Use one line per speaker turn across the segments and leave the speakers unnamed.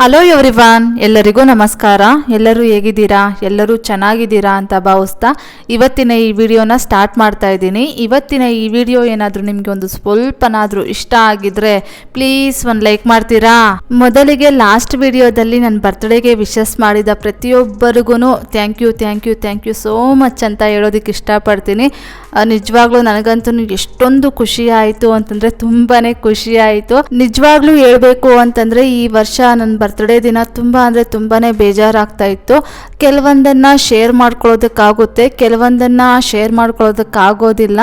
Hello everyone ಎಲ್ಲರಿಗೂ ನಮಸ್ಕಾರ ಎಲ್ಲರೂ ಹೇಗಿದ್ದೀರಾ ಎಲ್ಲರೂ ಚೆನ್ನಾಗಿದ್ದೀರಾ ಅಂತ ಭಾವಿಸ್ತಾ ಇವತ್ತಿನ ಈ ವಿಡಿಯೋನ ಸ್ಟಾರ್ಟ್ ಮಾಡ್ತಾ ಇದ್ದೀನಿ ಇವತ್ತಿನ ಈ ವಿಡಿಯೋ ಏನಾದರೂ ನಿಮಗೆ ಒಂದು ಸ್ವಲ್ಪನಾದರೂ ಇಷ್ಟ ಆಗಿದ್ರೆ ಪ್ಲೀಸ್ ಒಂದು ಲೈಕ್ ಮಾಡ್ತೀರಾ ಮೊದಲಿಗೆ ಲಾಸ್ಟ್ ವಿಡಿಯೋದಲ್ಲಿ ನನ್ನ ಬರ್ತ್ಡೇಗೆ ವಿಶಸ್ ಮಾಡಿದ ಪ್ರತಿಯೊಬ್ಬರಿಗೂ thank you thank you thank you so much ಅಂತ ಹೇಳೋದಕ್ಕೆ ಇಷ್ಟಪಡ್ತೀನಿ ನಿಜವಾಗ್ಲೂ ನನಗಂತೂ ಎಷ್ಟೊಂದು ಖುಷಿ ಆಯಿತು ಅಂತಂದ್ರೆ ತುಂಬಾ ಖುಷಿ ಆಯಿತು ನಿಜವಾಗ್ಲೂ ಹೇಳಬೇಕು ಅಂತಂದ್ರೆ ಈ ವರ್ಷ ನನ್ನ ಬರ್ತ್ಡೇ ದಿನ ತುಂಬ ಅಂದರೆ ತುಂಬಾ ಬೇಜಾರಾಗ್ತಾ ಇತ್ತು ಕೆಲವೊಂದನ್ನು ಶೇರ್ ಮಾಡ್ಕೊಳ್ಳೋದಕ್ಕಾಗುತ್ತೆ ಕೆಲವೊಂದನ್ನು ಶೇರ್ ಮಾಡ್ಕೊಳ್ಳೋದಕ್ಕಾಗೋದಿಲ್ಲ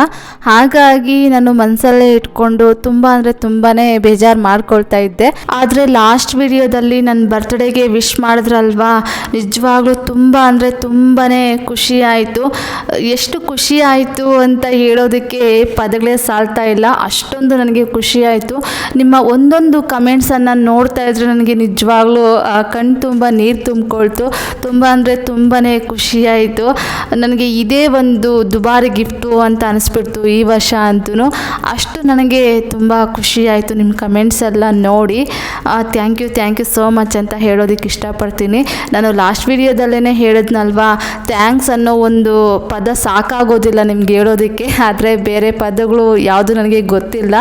ಹಾಗಾಗಿ ನಾನು ಮನಸಲ್ಲೇ ಇಟ್ಕೊಂಡು ತುಂಬ ಅಂದರೆ ತುಂಬಾ ಬೇಜಾರು ಮಾಡ್ಕೊಳ್ತಾ ಇದ್ದೆ ಆದರೆ ಲಾಸ್ಟ್ ವಿಡಿಯೋದಲ್ಲಿ ನನ್ನ ಬರ್ತ್ಡೇಗೆ ವಿಶ್ ಮಾಡಿದ್ರಲ್ವಾ ನಿಜವಾಗ್ಲೂ ತುಂಬ ಅಂದರೆ ತುಂಬಾ ಖುಷಿ ಆಯಿತು ಎಷ್ಟು ಖುಷಿ ಆಯಿತು ಅಂತ ಹೇಳೋದಕ್ಕೆ ಪದಗಳೇ ಸಾಲ್ತಾ ಇಲ್ಲ ಅಷ್ಟೊಂದು ನನಗೆ ಖುಷಿಯಾಯಿತು ನಿಮ್ಮ ಒಂದೊಂದು ಕಮೆಂಟ್ಸನ್ನು ನೋಡ್ತಾ ಇದ್ರೆ ನನಗೆ ನಿಜವಾಗ್ಲೂ ಕಣ್ಣು ತುಂಬ ನೀರು ತುಂಬಿಕೊಳ್ತು ತುಂಬ ಅಂದರೆ ತುಂಬಾ ಖುಷಿಯಾಯಿತು ನನಗೆ ಇದೇ ಒಂದು ದುಬಾರಿ ಗಿಫ್ಟು ಅಂತ ಅನಿಸ್ಬಿಡ್ತು ಈ ವರ್ಷ ಅಂತೂ ಅಷ್ಟು ನನಗೆ ತುಂಬ ಖುಷಿಯಾಯಿತು ನಿಮ್ಮ ಕಮೆಂಟ್ಸ್ ಎಲ್ಲ ನೋಡಿ thank you thank you so much ಅಂತ ಹೇಳೋದಕ್ಕೆ ಇಷ್ಟಪಡ್ತೀನಿ ನಾನು ಲಾಸ್ಟ್ ವೀಡಿಯೋದಲ್ಲೇ ಹೇಳಿದ್ನಲ್ವಾ ಥ್ಯಾಂಕ್ಸ್ ಅನ್ನೋ ಒಂದು ಪದ ಸಾಕಾಗೋದಿಲ್ಲ ನಿಮ್ಗೆ ಹೇಳೋದು ಹೇಳೋದಕ್ಕೆ ಆದರೆ ಬೇರೆ ಪದಗಳು ಯಾವುದು ನನಗೆ ಗೊತ್ತಿಲ್ಲ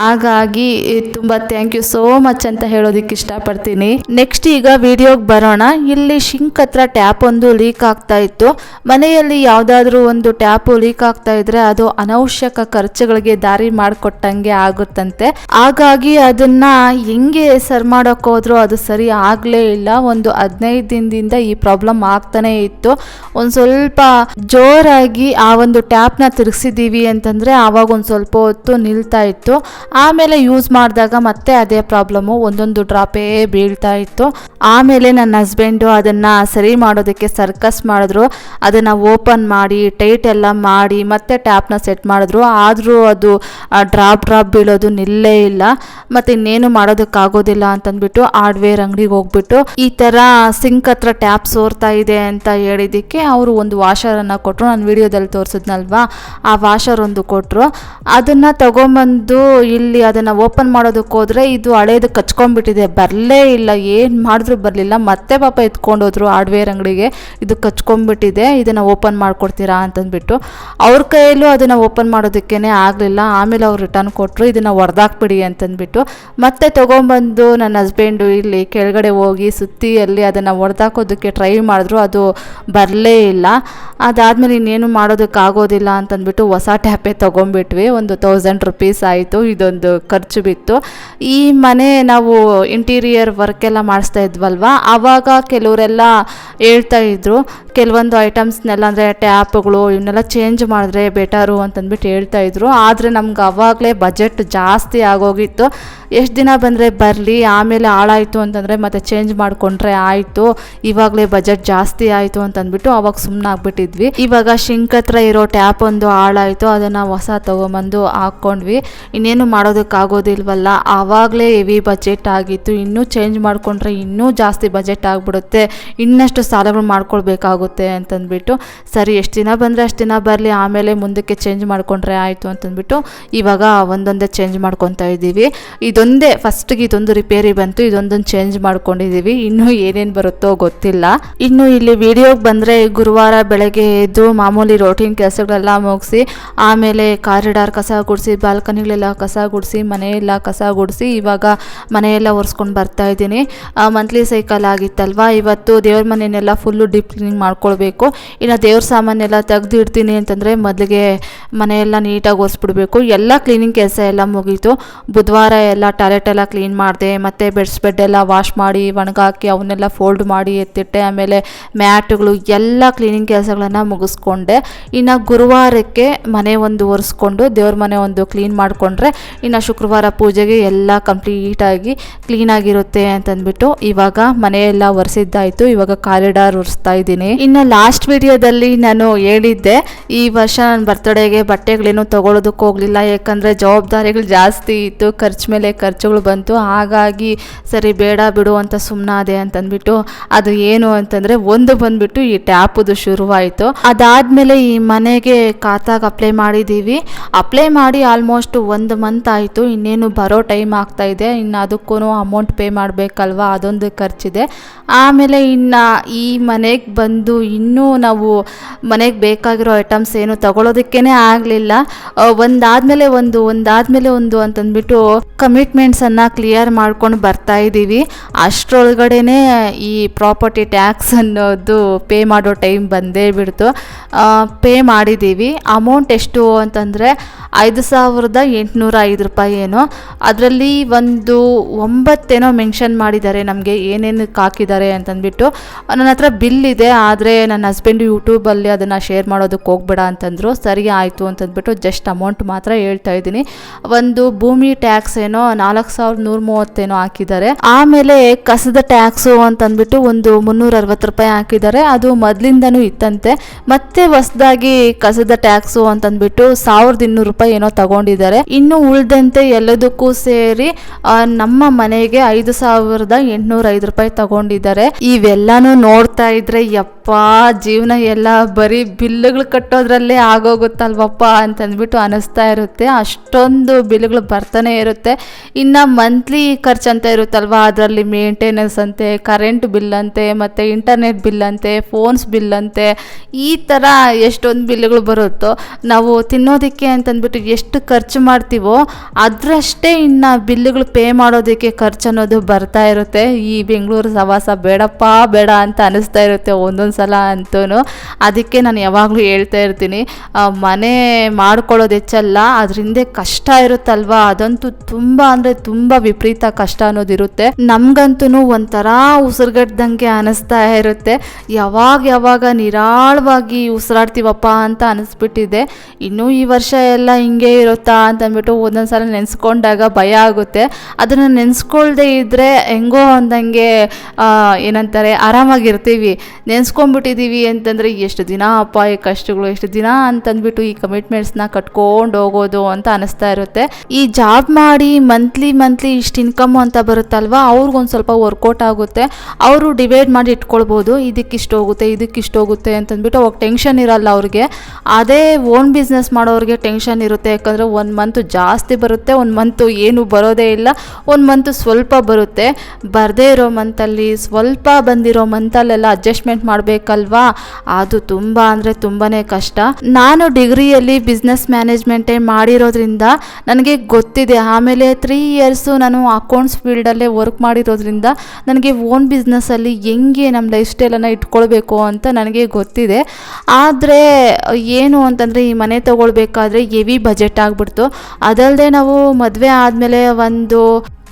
ಹಾಗಾಗಿ ತುಂಬ ಥ್ಯಾಂಕ್ ಯು ಸೋ ಮಚ್ ಅಂತ ಹೇಳೋದಕ್ಕೆ ಇಷ್ಟಪಡ್ತೀನಿ ನೆಕ್ಸ್ಟ್ ಈಗ ವಿಡಿಯೋಗೆ ಬರೋಣ ಇಲ್ಲಿ ಶಿಂಕ್ ಹತ್ರ ಟ್ಯಾಪ್ ಒಂದು ಲೀಕ್ ಆಗ್ತಾ ಇತ್ತು ಮನೆಯಲ್ಲಿ ಯಾವುದಾದ್ರೂ ಒಂದು ಟ್ಯಾಪ್ ಲೀಕ್ ಆಗ್ತಾ ಇದ್ರೆ ಅದು ಅನವಶ್ಯಕ ಖರ್ಚುಗಳಿಗೆ ದಾರಿ ಮಾಡಿಕೊಟ್ಟಂಗೆ ಆಗುತ್ತಂತೆ ಹಾಗಾಗಿ ಅದನ್ನ ಹೆಂಗೆ ಸರ್ ಮಾಡೋಕೆ ಹೋದ್ರೂ ಅದು ಸರಿ ಆಗಲೇ ಇಲ್ಲ ಒಂದು ಹದಿನೈದು ದಿನದಿಂದ ಈ ಪ್ರಾಬ್ಲಮ್ ಆಗ್ತಾನೆ ಇತ್ತು ಒಂದು ಸ್ವಲ್ಪ ಜೋರಾಗಿ ಆ ಒಂದು ಟ್ಯಾಪ್ನ ಪ್ಲಾಸ್ಟಿಕ್ನ ತಿರುಗಿಸಿದ್ದೀವಿ ಅಂತಂದರೆ ಆವಾಗ ಒಂದು ಸ್ವಲ್ಪ ಹೊತ್ತು ನಿಲ್ತಾ ಇತ್ತು ಆಮೇಲೆ ಯೂಸ್ ಮಾಡಿದಾಗ ಮತ್ತೆ ಅದೇ ಪ್ರಾಬ್ಲಮ್ಮು ಒಂದೊಂದು ಡ್ರಾಪೇ ಬೀಳ್ತಾ ಇತ್ತು ಆಮೇಲೆ ನನ್ನ ಹಸ್ಬೆಂಡು ಅದನ್ನು ಸರಿ ಮಾಡೋದಕ್ಕೆ ಸರ್ಕಸ್ ಮಾಡಿದ್ರು ಅದನ್ನು ಓಪನ್ ಮಾಡಿ ಟೈಟ್ ಎಲ್ಲ ಮಾಡಿ ಮತ್ತೆ ಟ್ಯಾಪ್ನ ಸೆಟ್ ಮಾಡಿದ್ರು ಆದರೂ ಅದು ಡ್ರಾಪ್ ಡ್ರಾಪ್ ಬೀಳೋದು ನಿಲ್ಲೇ ಇಲ್ಲ ಮತ್ತು ಇನ್ನೇನು ಮಾಡೋದಕ್ಕಾಗೋದಿಲ್ಲ ಅಂತಂದ್ಬಿಟ್ಟು ಹಾರ್ಡ್ವೇರ್ ಅಂಗಡಿಗೆ ಹೋಗ್ಬಿಟ್ಟು ಈ ಥರ ಸಿಂಕ್ ಹತ್ರ ಟ್ಯಾಪ್ ಸೋರ್ತಾ ಇದೆ ಅಂತ ಹೇಳಿದ್ದಕ್ಕೆ ಅವರು ಒಂದು ವಾಷರನ್ನು ಕೊಟ್ಟರು ನಾನು ವಿಡಿಯೋದಲ್ಲಿ ತೋರಿಸಿದ್ನಲ್ವಾ ಆ ವಾಷರೊಂದು ಕೊಟ್ಟರು ಅದನ್ನು ತಗೊಂಬಂದು ಇಲ್ಲಿ ಅದನ್ನು ಓಪನ್ ಮಾಡೋದಕ್ಕೆ ಹೋದರೆ ಇದು ಹಳೇದು ಕಚ್ಕೊಂಡ್ಬಿಟ್ಟಿದೆ ಬರಲೇ ಇಲ್ಲ ಏನು ಮಾಡಿದ್ರು ಬರಲಿಲ್ಲ ಮತ್ತೆ ಪಾಪ ಎತ್ಕೊಂಡೋದ್ರು ಹಾರ್ಡ್ವೇರ್ ಅಂಗಡಿಗೆ ಇದು ಕಚ್ಕೊಂಡ್ಬಿಟ್ಟಿದೆ ಇದನ್ನು ಓಪನ್ ಮಾಡಿಕೊಡ್ತೀರಾ ಅಂತಂದ್ಬಿಟ್ಟು ಅವ್ರ ಕೈಯಲ್ಲೂ ಅದನ್ನು ಓಪನ್ ಮಾಡೋದಕ್ಕೇ ಆಗಲಿಲ್ಲ ಆಮೇಲೆ ಅವ್ರು ರಿಟರ್ನ್ ಕೊಟ್ಟರು ಇದನ್ನು ಹೊರ್ದಾಕ್ಬಿಡಿ ಅಂತಂದ್ಬಿಟ್ಟು ಮತ್ತೆ ತೊಗೊಂಬಂದು ನನ್ನ ಹಸ್ಬೆಂಡು ಇಲ್ಲಿ ಕೆಳಗಡೆ ಹೋಗಿ ಸುತ್ತಿಯಲ್ಲಿ ಅದನ್ನು ಹೊಡೆದಾಕೋದಕ್ಕೆ ಟ್ರೈ ಮಾಡಿದ್ರು ಅದು ಬರಲೇ ಇಲ್ಲ ಅದಾದಮೇಲೆ ಇನ್ನೇನು ಮಾಡೋದಕ್ಕಾಗೋದಿಲ್ಲ ಅಂತಂದ್ಬಿಟ್ಟು ಹೊಸ ಟ್ಯಾಪೆ ತೊಗೊಂಡ್ಬಿಟ್ವಿ ಒಂದು ತೌಸಂಡ್ ರುಪೀಸ್ ಆಯಿತು ಇದೊಂದು ಖರ್ಚು ಬಿತ್ತು ಈ ಮನೆ ನಾವು ಇಂಟೀರಿಯರ್ ವರ್ಕ್ ಎಲ್ಲ ಮಾಡಿಸ್ತಾ ಇದ್ವಲ್ವ ಆವಾಗ ಕೆಲವರೆಲ್ಲ ಹೇಳ್ತಾ ಇದ್ರು ಕೆಲವೊಂದು ಐಟಮ್ಸ್ನೆಲ್ಲ ಅಂದರೆ ಟ್ಯಾಪ್ಗಳು ಇವನ್ನೆಲ್ಲ ಚೇಂಜ್ ಮಾಡಿದ್ರೆ ಬೆಟರು ಅಂತಂದ್ಬಿಟ್ಟು ಹೇಳ್ತಾ ಇದ್ರು ಆದರೆ ನಮ್ಗೆ ಅವಾಗಲೇ ಬಜೆಟ್ ಜಾಸ್ತಿ ಆಗೋಗಿತ್ತು ಎಷ್ಟು ದಿನ ಬಂದರೆ ಬರಲಿ ಆಮೇಲೆ ಹಾಳಾಯಿತು ಅಂತಂದರೆ ಮತ್ತೆ ಚೇಂಜ್ ಮಾಡಿಕೊಂಡ್ರೆ ಆಯಿತು ಇವಾಗಲೇ ಬಜೆಟ್ ಜಾಸ್ತಿ ಆಯಿತು ಅಂತಂದ್ಬಿಟ್ಟು ಅವಾಗ ಸುಮ್ಮನಾಗ್ಬಿಟ್ಟಿದ್ವಿ ಇವಾಗ ಶಿಂಕ್ ಹತ್ರ ಇರೋ ಟ್ಯಾಪ್ ಒಂದು ಹಾಳಾಯಿತು ಅದನ್ನು ಹೊಸ ತೊಗೊಂಬಂದು ಹಾಕ್ಕೊಂಡ್ವಿ ಇನ್ನೇನು ಮಾಡೋದಕ್ಕಾಗೋದಿಲ್ವಲ್ಲ ಆವಾಗಲೇ ಹೆವಿ ಬಜೆಟ್ ಆಗಿತ್ತು ಇನ್ನೂ ಚೇಂಜ್ ಮಾಡಿಕೊಂಡ್ರೆ ಇನ್ನೂ ಜಾಸ್ತಿ ಬಜೆಟ್ ಆಗಿಬಿಡುತ್ತೆ ಇನ್ನಷ್ಟು ಸಾಲಗಳು ಮಾಡ್ಕೊಳ್ಬೇಕಾಗುತ್ತೆ ಅಂತಂದ್ಬಿಟ್ಟು ಸರಿ ಎಷ್ಟು ದಿನ ಬಂದರೆ ಅಷ್ಟು ದಿನ ಬರಲಿ ಆಮೇಲೆ ಮುಂದಕ್ಕೆ ಚೇಂಜ್ ಮಾಡಿಕೊಂಡ್ರೆ ಆಯಿತು ಅಂತಂದ್ಬಿಟ್ಟು ಇವಾಗ ಒಂದೊಂದೇ ಚೇಂಜ್ ಮಾಡ್ಕೊತಾ ಇದ್ದೀವಿ ಇದೊಂದೇ ಫಸ್ಟ್ಗೆ ಇದೊಂದು ರಿಪೇರಿ ಬಂತು ಇದೊಂದೊಂದು ಚೇಂಜ್ ಮಾಡ್ಕೊಂಡಿದ್ದೀವಿ ಇನ್ನೂ ಏನೇನು ಬರುತ್ತೋ ಗೊತ್ತಿಲ್ಲ ಇನ್ನು ಇಲ್ಲಿ ವಿಡಿಯೋಗೆ ಬಂದರೆ ಗುರುವಾರ ಬೆಳಗ್ಗೆ ಎದ್ದು ಮಾಮೂಲಿ ರೋಟೀನ್ ಕೆಲಸಗಳೆಲ್ಲ ಮುಗಿಸಿ ಆಮೇಲೆ ಕಾರಿಡಾರ್ ಕಸ ಗುಡಿಸಿ ಬಾಲ್ಕನಿಗಳೆಲ್ಲ ಕಸ ಗುಡಿಸಿ ಮನೆಯೆಲ್ಲ ಕಸ ಗುಡಿಸಿ ಇವಾಗ ಮನೆಯೆಲ್ಲ ಒರೆಸ್ಕೊಂಡು ಬರ್ತಾ ಇದ್ದೀನಿ ಮಂತ್ಲಿ ಸೈಕಲ್ ಆಗಿತ್ತಲ್ವ ಇವತ್ತು ದೇವ್ರ ಮನೆಯನ್ನೆಲ್ಲ ಫುಲ್ಲು ಡೀಪ್ ಕ್ಲೀನಿಂಗ್ ಮಾಡ್ಕೊಳ್ಬೇಕು ಇನ್ನು ದೇವ್ರ ಸಾಮಾನೆಲ್ಲ ತೆಗೆದು ಇಡ್ತೀನಿ ಅಂತಂದರೆ ಮೊದಲಿಗೆ ಮನೆಯೆಲ್ಲ ನೀಟಾಗಿ ಒರೆಸ್ಬಿಡ್ಬೇಕು ಎಲ್ಲ ಕ್ಲೀನಿಂಗ್ ಕೆಲಸ ಎಲ್ಲ ಮುಗೀತು ಬುಧವಾರ ಎಲ್ಲ ಟಾಯ್ಲೆಟ್ ಎಲ್ಲ ಕ್ಲೀನ್ ಮಾಡಿದೆ ಮತ್ತು ಬೆಡ್ಸ್ ಬೆಡ್ ಎಲ್ಲ ವಾಶ್ ಮಾಡಿ ಒಣಗಾಕಿ ಅವನ್ನೆಲ್ಲ ಫೋಲ್ಡ್ ಮಾಡಿ ಎತ್ತಿಟ್ಟೆ ಆಮೇಲೆ ಮ್ಯಾಟ್ಗಳು ಎಲ್ಲ ಕ್ಲೀನಿಂಗ್ ಕೆಲಸಗಳನ್ನು ಮುಗಿಸ್ಕೊಂಡೆ ಇನ್ನು ಗುರುವಾರ ಶುಕ್ರವಾರಕ್ಕೆ ಮನೆ ಒಂದು ಒರೆಸ್ಕೊಂಡು ದೇವ್ರ ಮನೆ ಒಂದು ಕ್ಲೀನ್ ಮಾಡಿಕೊಂಡ್ರೆ ಇನ್ನು ಶುಕ್ರವಾರ ಪೂಜೆಗೆ ಎಲ್ಲ ಕಂಪ್ಲೀಟಾಗಿ ಕ್ಲೀನಾಗಿರುತ್ತೆ ಅಂತಂದ್ಬಿಟ್ಟು ಇವಾಗ ಮನೆಯೆಲ್ಲ ಒರೆಸಿದ್ದಾಯಿತು ಇವಾಗ ಕಾರಿಡಾರ್ ಒರೆಸ್ತಾ ಇದ್ದೀನಿ ಇನ್ನು ಲಾಸ್ಟ್ ವಿಡಿಯೋದಲ್ಲಿ ನಾನು ಹೇಳಿದ್ದೆ ಈ ವರ್ಷ ನನ್ನ ಬರ್ತಡೇಗೆ ಬಟ್ಟೆಗಳೇನು ತೊಗೊಳೋದಕ್ಕೆ ಹೋಗಲಿಲ್ಲ ಯಾಕಂದರೆ ಜವಾಬ್ದಾರಿಗಳು ಜಾಸ್ತಿ ಇತ್ತು ಖರ್ಚು ಮೇಲೆ ಖರ್ಚುಗಳು ಬಂತು ಹಾಗಾಗಿ ಸರಿ ಬೇಡ ಬಿಡು ಅಂತ ಸುಮ್ಮನಾದೆ ಅಂತಂದ್ಬಿಟ್ಟು ಅದು ಏನು ಅಂತಂದರೆ ಒಂದು ಬಂದ್ಬಿಟ್ಟು ಈ ಟ್ಯಾಪ್ ಶುರುವಾಯಿತು ಮೇಲೆ ಈ ಮನೆಗೆ ಖಾತಾಗ ಅಪ್ಲೈ ಮಾಡಿದ್ದೀವಿ ಅಪ್ಲೈ ಮಾಡಿ ಆಲ್ಮೋಸ್ಟ್ ಒಂದು ಮಂತ್ ಆಯಿತು ಇನ್ನೇನು ಬರೋ ಟೈಮ್ ಆಗ್ತಾಯಿದೆ ಇನ್ನು ಅದಕ್ಕೂ ಅಮೌಂಟ್ ಪೇ ಮಾಡಬೇಕಲ್ವ ಅದೊಂದು ಖರ್ಚಿದೆ ಆಮೇಲೆ ಇನ್ನು ಈ ಮನೆಗೆ ಬಂದು ಇನ್ನೂ ನಾವು ಮನೆಗೆ ಬೇಕಾಗಿರೋ ಐಟಮ್ಸ್ ಏನು ತಗೊಳ್ಳೋದಕ್ಕೇ ಆಗಲಿಲ್ಲ ಒಂದಾದಮೇಲೆ ಒಂದು ಒಂದಾದಮೇಲೆ ಒಂದು ಅಂತಂದ್ಬಿಟ್ಟು ಕಮಿಟ್ಮೆಂಟ್ಸನ್ನು ಕ್ಲಿಯರ್ ಮಾಡ್ಕೊಂಡು ಬರ್ತಾ ಇದ್ದೀವಿ ಅಷ್ಟರೊಳಗಡೆನೇ ಈ ಪ್ರಾಪರ್ಟಿ ಟ್ಯಾಕ್ಸ್ ಅನ್ನೋದು ಪೇ ಮಾಡೋ ಟೈಮ್ ಬಂದೇ ಬಿಡ್ತು ಪೇ ಮಾಡಿದ್ದೀವಿ ಅಮೌಂಟ್ ಎಷ್ಟು ಅಂತಂದರೆ ಐದು ಸಾವಿರದ ಎಂಟುನೂರ ಐದು ರೂಪಾಯಿ ಏನೋ ಅದರಲ್ಲಿ ಒಂದು ಒಂಬತ್ತೇನೋ ಮೆನ್ಷನ್ ಮಾಡಿದ್ದಾರೆ ನಮಗೆ ಏನೇನು ಹಾಕಿದ್ದಾರೆ ಅಂತಂದ್ಬಿಟ್ಟು ನನ್ನ ಹತ್ರ ಬಿಲ್ ಇದೆ ಆದರೆ ನನ್ನ ಹಸ್ಬೆಂಡ್ ಯೂಟ್ಯೂಬಲ್ಲಿ ಅದನ್ನು ಶೇರ್ ಮಾಡೋದಕ್ಕೆ ಹೋಗ್ಬೇಡ ಅಂತಂದರು ಸರಿ ಆಯಿತು ಅಂತಂದ್ಬಿಟ್ಟು ಜಸ್ಟ್ ಅಮೌಂಟ್ ಮಾತ್ರ ಹೇಳ್ತಾ ಇದ್ದೀನಿ ಒಂದು ಭೂಮಿ ಟ್ಯಾಕ್ಸ್ ಏನೋ ನಾಲ್ಕು ಸಾವಿರದ ನೂರ ಮೂವತ್ತೇನೋ ಹಾಕಿದ್ದಾರೆ ಆಮೇಲೆ ಕಸದ ಟ್ಯಾಕ್ಸು ಅಂತಂದ್ಬಿಟ್ಟು ಒಂದು ಮುನ್ನೂರ ಅರವತ್ತು ರೂಪಾಯಿ ಹಾಕಿದ್ದಾರೆ ಅದು ಮೊದಲಿಂದನೂ ಇತ್ತಂತೆ ಮತ್ತೆ ಹೊಸದಾಗಿ ಕಸದ ಟ್ಯಾಕ್ಸ್ ಅಂತ ಅಂತಂದ್ಬಿಟ್ಟು ಸಾವಿರದ ಇನ್ನೂರು ರೂಪಾಯಿ ಏನೋ ತಗೊಂಡಿದ್ದಾರೆ ಇನ್ನು ಉಳಿದಂತೆ ಎಲ್ಲದಕ್ಕೂ ಸೇರಿ ನಮ್ಮ ಮನೆಗೆ ಐದು ಸಾವಿರದ ಎಂಟುನೂರ ಐದು ರೂಪಾಯಿ ತಗೊಂಡಿದ್ದಾರೆ ಇವೆಲ್ಲಾನು ನೋಡ್ತಾ ಇದ್ರೆ ಯಪ್ಪ ಪಾ ಜೀವನ ಎಲ್ಲ ಬರೀ ಬಿಲ್ಗಳು ಕಟ್ಟೋದ್ರಲ್ಲೇ ಆಗೋಗುತ್ತಲ್ವಪ್ಪ ಅಂತಂದ್ಬಿಟ್ಟು ಅನ್ನಿಸ್ತಾ ಇರುತ್ತೆ ಅಷ್ಟೊಂದು ಬಿಲ್ಗಳು ಬರ್ತಾನೆ ಇರುತ್ತೆ ಇನ್ನು ಮಂತ್ಲಿ ಖರ್ಚು ಅಂತ ಇರುತ್ತಲ್ವ ಅದರಲ್ಲಿ ಮೇಂಟೆನೆನ್ಸ್ ಅಂತೆ ಕರೆಂಟ್ ಬಿಲ್ ಅಂತೆ ಮತ್ತು ಇಂಟರ್ನೆಟ್ ಬಿಲ್ ಅಂತೆ ಫೋನ್ಸ್ ಬಿಲ್ ಅಂತೆ ಈ ಥರ ಎಷ್ಟೊಂದು ಬಿಲ್ಗಳು ಬರುತ್ತೋ ನಾವು ತಿನ್ನೋದಕ್ಕೆ ಅಂತಂದ್ಬಿಟ್ಟು ಎಷ್ಟು ಖರ್ಚು ಮಾಡ್ತೀವೋ ಅದರಷ್ಟೇ ಇನ್ನು ಬಿಲ್ಗಳು ಪೇ ಮಾಡೋದಕ್ಕೆ ಖರ್ಚು ಅನ್ನೋದು ಬರ್ತಾ ಇರುತ್ತೆ ಈ ಬೆಂಗಳೂರು ಸವಾಸ ಬೇಡಪ್ಪ ಬೇಡ ಅಂತ ಅನ್ನಿಸ್ತಾ ಇರುತ್ತೆ ಒಂದೊಂದು ಸಲ ಅಂತೂ ಅದಕ್ಕೆ ನಾನು ಯಾವಾಗಲೂ ಹೇಳ್ತಾ ಇರ್ತೀನಿ ಮನೆ ಮಾಡ್ಕೊಳ್ಳೋದು ಹೆಚ್ಚಲ್ಲ ಅದರಿಂದ ಕಷ್ಟ ಇರುತ್ತಲ್ವಾ ಅದಂತೂ ತುಂಬ ಅಂದರೆ ತುಂಬ ವಿಪರೀತ ಕಷ್ಟ ಅನ್ನೋದಿರುತ್ತೆ ನಮಗಂತೂ ಒಂಥರ ಉಸಿರುಗಡ್ದಂಗೆ ಅನಿಸ್ತಾ ಇರುತ್ತೆ ಯಾವಾಗ ಯಾವಾಗ ನಿರಾಳವಾಗಿ ಉಸಿರಾಡ್ತೀವಪ್ಪ ಅಂತ ಅನಿಸ್ಬಿಟ್ಟಿದೆ ಇನ್ನೂ ಈ ವರ್ಷ ಎಲ್ಲ ಹಿಂಗೆ ಇರುತ್ತಾ ಅಂತ ಅಂದ್ಬಿಟ್ಟು ಸಲ ನೆನೆಸ್ಕೊಂಡಾಗ ಭಯ ಆಗುತ್ತೆ ಅದನ್ನು ನೆನೆಸ್ಕೊಳ್ದೇ ಇದ್ರೆ ಹೆಂಗೋ ಅಂದಂಗೆ ಏನಂತಾರೆ ಆರಾಮಾಗಿರ್ತೀವಿ ನೆನೆಸ್ಕೊ ಕಟ್ಕೊಂಡ್ಬಿಟ್ಟಿದ್ದೀವಿ ಅಂತಂದರೆ ಎಷ್ಟು ದಿನ ಅಪಾಯ ಕಷ್ಟಗಳು ಎಷ್ಟು ದಿನ ಅಂತಂದ್ಬಿಟ್ಟು ಈ ಕಮಿಟ್ಮೆಂಟ್ಸ್ನ ಕಟ್ಕೊಂಡು ಹೋಗೋದು ಅಂತ ಅನಿಸ್ತಾ ಇರುತ್ತೆ ಈ ಜಾಬ್ ಮಾಡಿ ಮಂತ್ಲಿ ಮಂತ್ಲಿ ಇಷ್ಟು ಇನ್ಕಮ್ ಅಂತ ಬರುತ್ತಲ್ವ ಅವ್ರಿಗೊಂದು ಸ್ವಲ್ಪ ವರ್ಕೌಟ್ ಆಗುತ್ತೆ ಅವರು ಡಿವೈಡ್ ಮಾಡಿ ಇಟ್ಕೊಳ್ಬೋದು ಇದಕ್ಕಿಷ್ಟು ಹೋಗುತ್ತೆ ಇದಕ್ಕಿಷ್ಟು ಹೋಗುತ್ತೆ ಅಂತಂದ್ಬಿಟ್ಟು ಅವಾಗ ಟೆನ್ಷನ್ ಇರಲ್ಲ ಅವ್ರಿಗೆ ಅದೇ ಓನ್ ಬಿಸ್ನೆಸ್ ಮಾಡೋರಿಗೆ ಟೆನ್ಷನ್ ಇರುತ್ತೆ ಯಾಕಂದರೆ ಒಂದು ಮಂತ್ ಜಾಸ್ತಿ ಬರುತ್ತೆ ಒಂದು ಮಂತು ಏನು ಬರೋದೇ ಇಲ್ಲ ಒಂದು ಮಂತು ಸ್ವಲ್ಪ ಬರುತ್ತೆ ಬರದೇ ಇರೋ ಮಂತಲ್ಲಿ ಸ್ವಲ್ಪ ಬಂದಿರೋ ಮಂತಲ್ಲೆಲ್ಲ ಅಡ್ಜಸ್ಟ್ಮೆಂಟ್ ಮಾಡಬೇಕು ಮಾಡಬೇಕಲ್ವಾ ಅದು ತುಂಬ ಅಂದರೆ ತುಂಬಾ ಕಷ್ಟ ನಾನು ಡಿಗ್ರಿಯಲ್ಲಿ ಬಿಸ್ನೆಸ್ ಮ್ಯಾನೇಜ್ಮೆಂಟೇ ಮಾಡಿರೋದ್ರಿಂದ ನನಗೆ ಗೊತ್ತಿದೆ ಆಮೇಲೆ ತ್ರೀ ಇಯರ್ಸು ನಾನು ಅಕೌಂಟ್ಸ್ ಫೀಲ್ಡಲ್ಲೇ ವರ್ಕ್ ಮಾಡಿರೋದ್ರಿಂದ ನನಗೆ ಓನ್ ಬಿಸ್ನೆಸ್ಸಲ್ಲಿ ಹೆಂಗೆ ನಮ್ಮ ಲೈಫ್ ಸ್ಟೈಲನ್ನು ಇಟ್ಕೊಳ್ಬೇಕು ಅಂತ ನನಗೆ ಗೊತ್ತಿದೆ ಆದರೆ ಏನು ಅಂತಂದರೆ ಈ ಮನೆ ತಗೊಳ್ಬೇಕಾದ್ರೆ ಹೆವಿ ಬಜೆಟ್ ಆಗಿಬಿಡ್ತು ಅದಲ್ಲದೆ ನಾವು ಮದುವೆ ಆದಮೇಲೆ ಒಂದು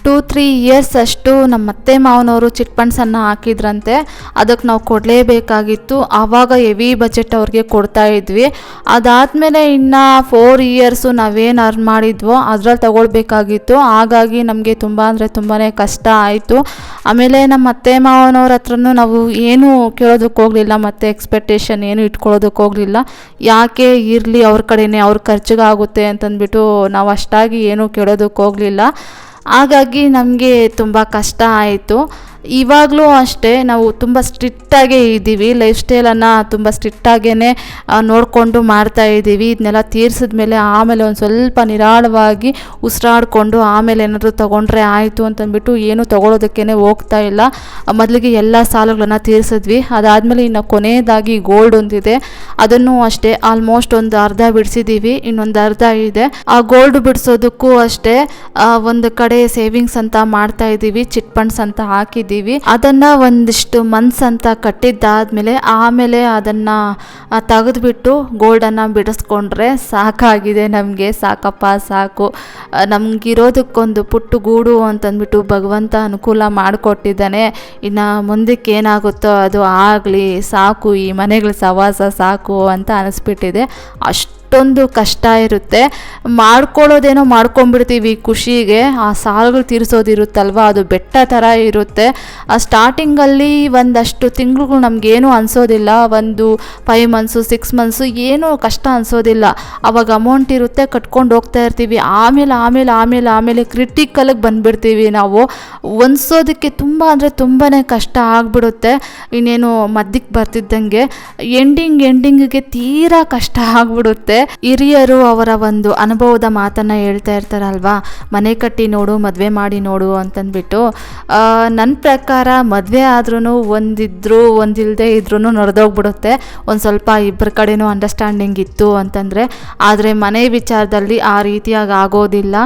ಟೂ ತ್ರೀ ಇಯರ್ಸ್ ಅಷ್ಟು ನಮ್ಮ ಅತ್ತೆ ಮಾವನವರು ಚಿಟ್ ಫಂಡ್ಸನ್ನು ಹಾಕಿದ್ರಂತೆ ಅದಕ್ಕೆ ನಾವು ಕೊಡಲೇಬೇಕಾಗಿತ್ತು ಆವಾಗ ಹೆವಿ ಬಜೆಟ್ ಅವ್ರಿಗೆ ಕೊಡ್ತಾ ಇದ್ವಿ ಅದಾದಮೇಲೆ ಇನ್ನು ಫೋರ್ ಇಯರ್ಸು ನಾವೇನು ಅರ್ನ್ ಮಾಡಿದ್ವೋ ಅದ್ರಲ್ಲಿ ತಗೊಳ್ಬೇಕಾಗಿತ್ತು ಹಾಗಾಗಿ ನಮಗೆ ತುಂಬ ಅಂದರೆ ತುಂಬಾ ಕಷ್ಟ ಆಯಿತು ಆಮೇಲೆ ನಮ್ಮ ಅತ್ತೆ ಮಾವನವ್ರ ಹತ್ರನೂ ನಾವು ಏನೂ ಕೇಳೋದಕ್ಕೆ ಹೋಗಲಿಲ್ಲ ಮತ್ತು ಎಕ್ಸ್ಪೆಕ್ಟೇಷನ್ ಏನು ಇಟ್ಕೊಳ್ಳೋದಕ್ಕೆ ಹೋಗಲಿಲ್ಲ ಯಾಕೆ ಇರಲಿ ಅವ್ರ ಕಡೆನೇ ಅವ್ರ ಖರ್ಚಿಗಾಗುತ್ತೆ ಅಂತಂದ್ಬಿಟ್ಟು ನಾವು ಅಷ್ಟಾಗಿ ಏನೂ ಕೇಳೋದಕ್ಕೆ ಹೋಗಲಿಲ್ಲ ಹಾಗಾಗಿ ನಮಗೆ ತುಂಬ ಕಷ್ಟ ಆಯಿತು ಇವಾಗಲೂ ಅಷ್ಟೇ ನಾವು ತುಂಬ ಸ್ಟ್ರಿಕ್ಟಾಗೇ ಇದ್ದೀವಿ ಲೈಫ್ ಸ್ಟೈಲನ್ನು ತುಂಬ ಸ್ಟ್ರಿಕ್ಟಾಗೇ ನೋಡಿಕೊಂಡು ಮಾಡ್ತಾ ಇದ್ದೀವಿ ಇದನ್ನೆಲ್ಲ ತೀರಿಸಿದ ಮೇಲೆ ಆಮೇಲೆ ಒಂದು ಸ್ವಲ್ಪ ನಿರಾಳವಾಗಿ ಉಸಿರಾಡಿಕೊಂಡು ಆಮೇಲೆ ಏನಾದರೂ ತೊಗೊಂಡ್ರೆ ಆಯಿತು ಅಂತಂದ್ಬಿಟ್ಟು ಏನೂ ತೊಗೊಳೋದಕ್ಕೇ ಹೋಗ್ತಾ ಇಲ್ಲ ಮೊದಲಿಗೆ ಎಲ್ಲ ಸಾಲುಗಳನ್ನು ತೀರಿಸಿದ್ವಿ ಅದಾದಮೇಲೆ ಇನ್ನು ಕೊನೆಯದಾಗಿ ಗೋಲ್ಡ್ ಒಂದಿದೆ ಅದನ್ನು ಅಷ್ಟೇ ಆಲ್ಮೋಸ್ಟ್ ಒಂದು ಅರ್ಧ ಬಿಡಿಸಿದ್ದೀವಿ ಇನ್ನೊಂದು ಅರ್ಧ ಇದೆ ಆ ಗೋಲ್ಡ್ ಬಿಡಿಸೋದಕ್ಕೂ ಅಷ್ಟೇ ಒಂದು ಕಡೆ ಸೇವಿಂಗ್ಸ್ ಅಂತ ಮಾಡ್ತಾ ಇದ್ದೀವಿ ಚಿಟ್ ಫಂಡ್ಸ್ ಅಂತ ಹಾಕಿದ್ದೀವಿ ಇದ್ದೀವಿ ಅದನ್ನು ಒಂದಿಷ್ಟು ಮನ್ಸ್ ಅಂತ ಕಟ್ಟಿದ್ದಾದ್ಮೇಲೆ ಆಮೇಲೆ ಅದನ್ನು ತೆಗೆದುಬಿಟ್ಟು ಗೋಲ್ಡನ್ನು ಬಿಡಿಸ್ಕೊಂಡ್ರೆ ಸಾಕಾಗಿದೆ ನಮಗೆ ಸಾಕಪ್ಪ ಸಾಕು ನಮಗಿರೋದಕ್ಕೊಂದು ಪುಟ್ಟು ಗೂಡು ಅಂತಂದ್ಬಿಟ್ಟು ಭಗವಂತ ಅನುಕೂಲ ಮಾಡಿಕೊಟ್ಟಿದ್ದಾನೆ ಇನ್ನು ಮುಂದಕ್ಕೆ ಏನಾಗುತ್ತೋ ಅದು ಆಗಲಿ ಸಾಕು ಈ ಮನೆಗಳ ಸವಾಸ ಸಾಕು ಅಂತ ಅನಿಸ್ಬಿಟ್ಟಿದೆ ಅಷ್ಟು ಅಷ್ಟೊಂದು ಕಷ್ಟ ಇರುತ್ತೆ ಮಾಡ್ಕೊಳ್ಳೋದೇನೋ ಮಾಡ್ಕೊಂಡ್ಬಿಡ್ತೀವಿ ಖುಷಿಗೆ ಆ ಸಾಲುಗಳು ತೀರಿಸೋದಿರುತ್ತಲ್ವ ಅದು ಬೆಟ್ಟ ಥರ ಇರುತ್ತೆ ಆ ಸ್ಟಾರ್ಟಿಂಗಲ್ಲಿ ಒಂದಷ್ಟು ತಿಂಗಳು ನಮಗೇನು ಅನಿಸೋದಿಲ್ಲ ಒಂದು ಫೈವ್ ಮಂತ್ಸು ಸಿಕ್ಸ್ ಮಂತ್ಸು ಏನೂ ಕಷ್ಟ ಅನಿಸೋದಿಲ್ಲ ಆವಾಗ ಅಮೌಂಟ್ ಇರುತ್ತೆ ಕಟ್ಕೊಂಡು ಹೋಗ್ತಾ ಇರ್ತೀವಿ ಆಮೇಲೆ ಆಮೇಲೆ ಆಮೇಲೆ ಆಮೇಲೆ ಕ್ರಿಟಿಕಲಿಗೆ ಬಂದುಬಿಡ್ತೀವಿ ನಾವು ಹೊಂದ್ಸೋದಕ್ಕೆ ತುಂಬ ಅಂದರೆ ತುಂಬಾ ಕಷ್ಟ ಆಗಿಬಿಡುತ್ತೆ ಇನ್ನೇನು ಮದ್ದಕ್ಕೆ ಬರ್ತಿದ್ದಂಗೆ ಎಂಡಿಂಗ್ ಎಂಡಿಂಗಿಗೆ ತೀರಾ ಕಷ್ಟ ಆಗಿಬಿಡುತ್ತೆ ಹಿರಿಯರು ಅವರ ಒಂದು ಅನುಭವದ ಮಾತನ್ನು ಹೇಳ್ತಾ ಇರ್ತಾರಲ್ವಾ ಮನೆ ಕಟ್ಟಿ ನೋಡು ಮದುವೆ ಮಾಡಿ ನೋಡು ಅಂತಂದ್ಬಿಟ್ಟು ನನ್ನ ಪ್ರಕಾರ ಮದುವೆ ಆದ್ರೂ ಒಂದಿದ್ರು ಒಂದಿಲ್ಲದೆ ಇದ್ರೂ ನಡೆದೋಗ್ಬಿಡುತ್ತೆ ಒಂದು ಸ್ವಲ್ಪ ಇಬ್ಬರ ಕಡೆನೂ ಅಂಡರ್ಸ್ಟ್ಯಾಂಡಿಂಗ್ ಇತ್ತು ಅಂತಂದರೆ ಆದರೆ ಮನೆ ವಿಚಾರದಲ್ಲಿ ಆ ರೀತಿಯಾಗಿ ಆಗೋದಿಲ್ಲ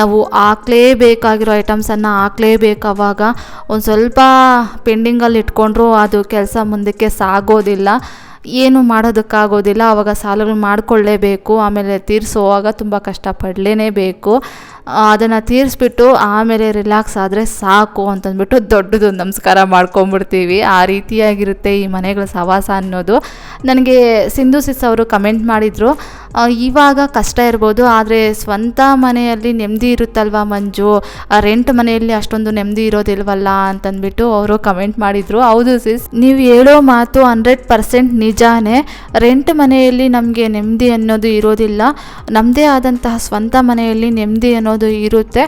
ನಾವು ಹಾಕ್ಲೇಬೇಕಾಗಿರೋ ಐಟಮ್ಸನ್ನು ಹಾಕ್ಲೇಬೇಕಾವಾಗ ಒಂದು ಸ್ವಲ್ಪ ಪೆಂಡಿಂಗಲ್ಲಿ ಇಟ್ಕೊಂಡ್ರೂ ಅದು ಕೆಲಸ ಮುಂದಕ್ಕೆ ಸಾಗೋದಿಲ್ಲ ಏನು ಮಾಡೋದಕ್ಕಾಗೋದಿಲ್ಲ ಆವಾಗ ಸಾಲಗಳು ಮಾಡಿಕೊಳ್ಳೇಬೇಕು ಆಮೇಲೆ ತೀರಿಸೋವಾಗ ತುಂಬ ಕಷ್ಟಪಡಲೇಬೇಕು ಅದನ್ನು ತೀರಿಸ್ಬಿಟ್ಟು ಆಮೇಲೆ ರಿಲ್ಯಾಕ್ಸ್ ಆದರೆ ಸಾಕು ಅಂತಂದ್ಬಿಟ್ಟು ದೊಡ್ಡದೊಂದು ನಮಸ್ಕಾರ ಮಾಡ್ಕೊಂಬಿಡ್ತೀವಿ ಆ ರೀತಿಯಾಗಿರುತ್ತೆ ಈ ಮನೆಗಳ ಸವಾಸ ಅನ್ನೋದು ನನಗೆ ಸಿಂಧು ಸಿಸ್ ಅವರು ಕಮೆಂಟ್ ಮಾಡಿದರು ಇವಾಗ ಕಷ್ಟ ಇರ್ಬೋದು ಆದರೆ ಸ್ವಂತ ಮನೆಯಲ್ಲಿ ನೆಮ್ಮದಿ ಇರುತ್ತಲ್ವ ಮಂಜು ರೆಂಟ್ ಮನೆಯಲ್ಲಿ ಅಷ್ಟೊಂದು ನೆಮ್ಮದಿ ಇರೋದಿಲ್ವಲ್ಲ ಅಂತಂದ್ಬಿಟ್ಟು ಅವರು ಕಮೆಂಟ್ ಮಾಡಿದರು ಹೌದು ಸಿಸ್ ನೀವು ಹೇಳೋ ಮಾತು ಹಂಡ್ರೆಡ್ ಪರ್ಸೆಂಟ್ ನಿಜಾನೇ ರೆಂಟ್ ಮನೆಯಲ್ಲಿ ನಮಗೆ ನೆಮ್ಮದಿ ಅನ್ನೋದು ಇರೋದಿಲ್ಲ ನಮ್ಮದೇ ಆದಂತಹ ಸ್ವಂತ ಮನೆಯಲ್ಲಿ ನೆಮ್ಮದಿ ಅನ್ನೋದು ಅನ್ನೋದು ಇರುತ್ತೆ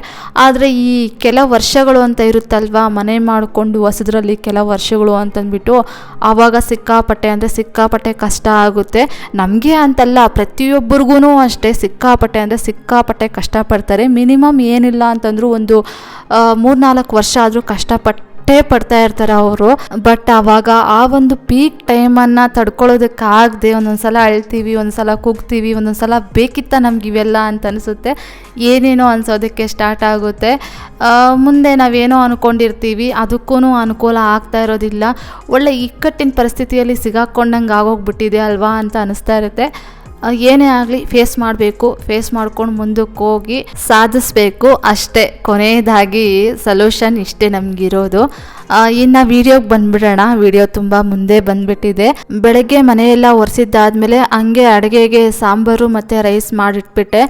ಆದರೆ ಈ ಕೆಲ ವರ್ಷಗಳು ಅಂತ ಇರುತ್ತಲ್ವ ಮನೆ ಮಾಡಿಕೊಂಡು ಹೊಸದ್ರಲ್ಲಿ ಕೆಲ ವರ್ಷಗಳು ಅಂತಂದ್ಬಿಟ್ಟು ಆವಾಗ ಸಿಕ್ಕಾಪಟ್ಟೆ ಅಂದರೆ ಸಿಕ್ಕಾಪಟ್ಟೆ ಕಷ್ಟ ಆಗುತ್ತೆ ನಮಗೆ ಅಂತಲ್ಲ ಪ್ರತಿಯೊಬ್ಬರಿಗೂ ಅಷ್ಟೇ ಸಿಕ್ಕಾಪಟ್ಟೆ ಅಂದರೆ ಸಿಕ್ಕಾಪಟ್ಟೆ ಕಷ್ಟಪಡ್ತಾರೆ ಮಿನಿಮಮ್ ಏನಿಲ್ಲ ಅಂತಂದರೂ ಒಂದು ಮೂರ್ನಾಲ್ಕು ವರ್ಷ ಆದರೂ ಕಷ್ಟಪಟ್ಟು ಪಟ್ಟೆ ಪಡ್ತಾ ಇರ್ತಾರೆ ಅವರು ಬಟ್ ಅವಾಗ ಆ ಒಂದು ಪೀಕ್ ಟೈಮನ್ನು ತಡ್ಕೊಳ್ಳೋದಕ್ಕಾಗದೆ ಒಂದೊಂದ್ಸಲ ಅಳ್ತೀವಿ ಕೂಗ್ತೀವಿ ಕುಗ್ತೀವಿ ಒಂದೊಂದ್ಸಲ ಬೇಕಿತ್ತ ನಮ್ಗೆ ಇವೆಲ್ಲ ಅಂತ ಅನಿಸುತ್ತೆ ಏನೇನೋ ಅನ್ಸೋದಕ್ಕೆ ಸ್ಟಾರ್ಟ್ ಆಗುತ್ತೆ ಮುಂದೆ ನಾವೇನೋ ಅಂದ್ಕೊಂಡಿರ್ತೀವಿ ಅದಕ್ಕೂ ಅನುಕೂಲ ಆಗ್ತಾ ಇರೋದಿಲ್ಲ ಒಳ್ಳೆ ಇಕ್ಕಟ್ಟಿನ ಪರಿಸ್ಥಿತಿಯಲ್ಲಿ ಸಿಗಾಕೊಂಡಂಗೆ ಆಗೋಗ್ಬಿಟ್ಟಿದೆ ಅಲ್ವಾ ಅಂತ ಅನಿಸ್ತಾ ಇರುತ್ತೆ ಏನೇ ಆಗಲಿ ಫೇಸ್ ಮಾಡಬೇಕು ಫೇಸ್ ಮಾಡ್ಕೊಂಡು ಮುಂದಕ್ಕೆ ಹೋಗಿ ಸಾಧಿಸ್ಬೇಕು ಅಷ್ಟೇ ಕೊನೆಯದಾಗಿ ಸೊಲ್ಯೂಷನ್ ಇಷ್ಟೇ ನಮಗಿರೋದು ಇನ್ನು ವಿಡಿಯೋಗೆ ಬಂದ್ಬಿಡೋಣ ವಿಡಿಯೋ ತುಂಬ ಮುಂದೆ ಬಂದ್ಬಿಟ್ಟಿದೆ ಬೆಳಗ್ಗೆ ಮನೆಯೆಲ್ಲ ಒರೆಸಿದ್ದಾದಮೇಲೆ ಹಂಗೆ ಅಡುಗೆಗೆ ಸಾಂಬಾರು ಮತ್ತು ರೈಸ್ ಮಾಡಿಟ್ಬಿಟ್ಟೆ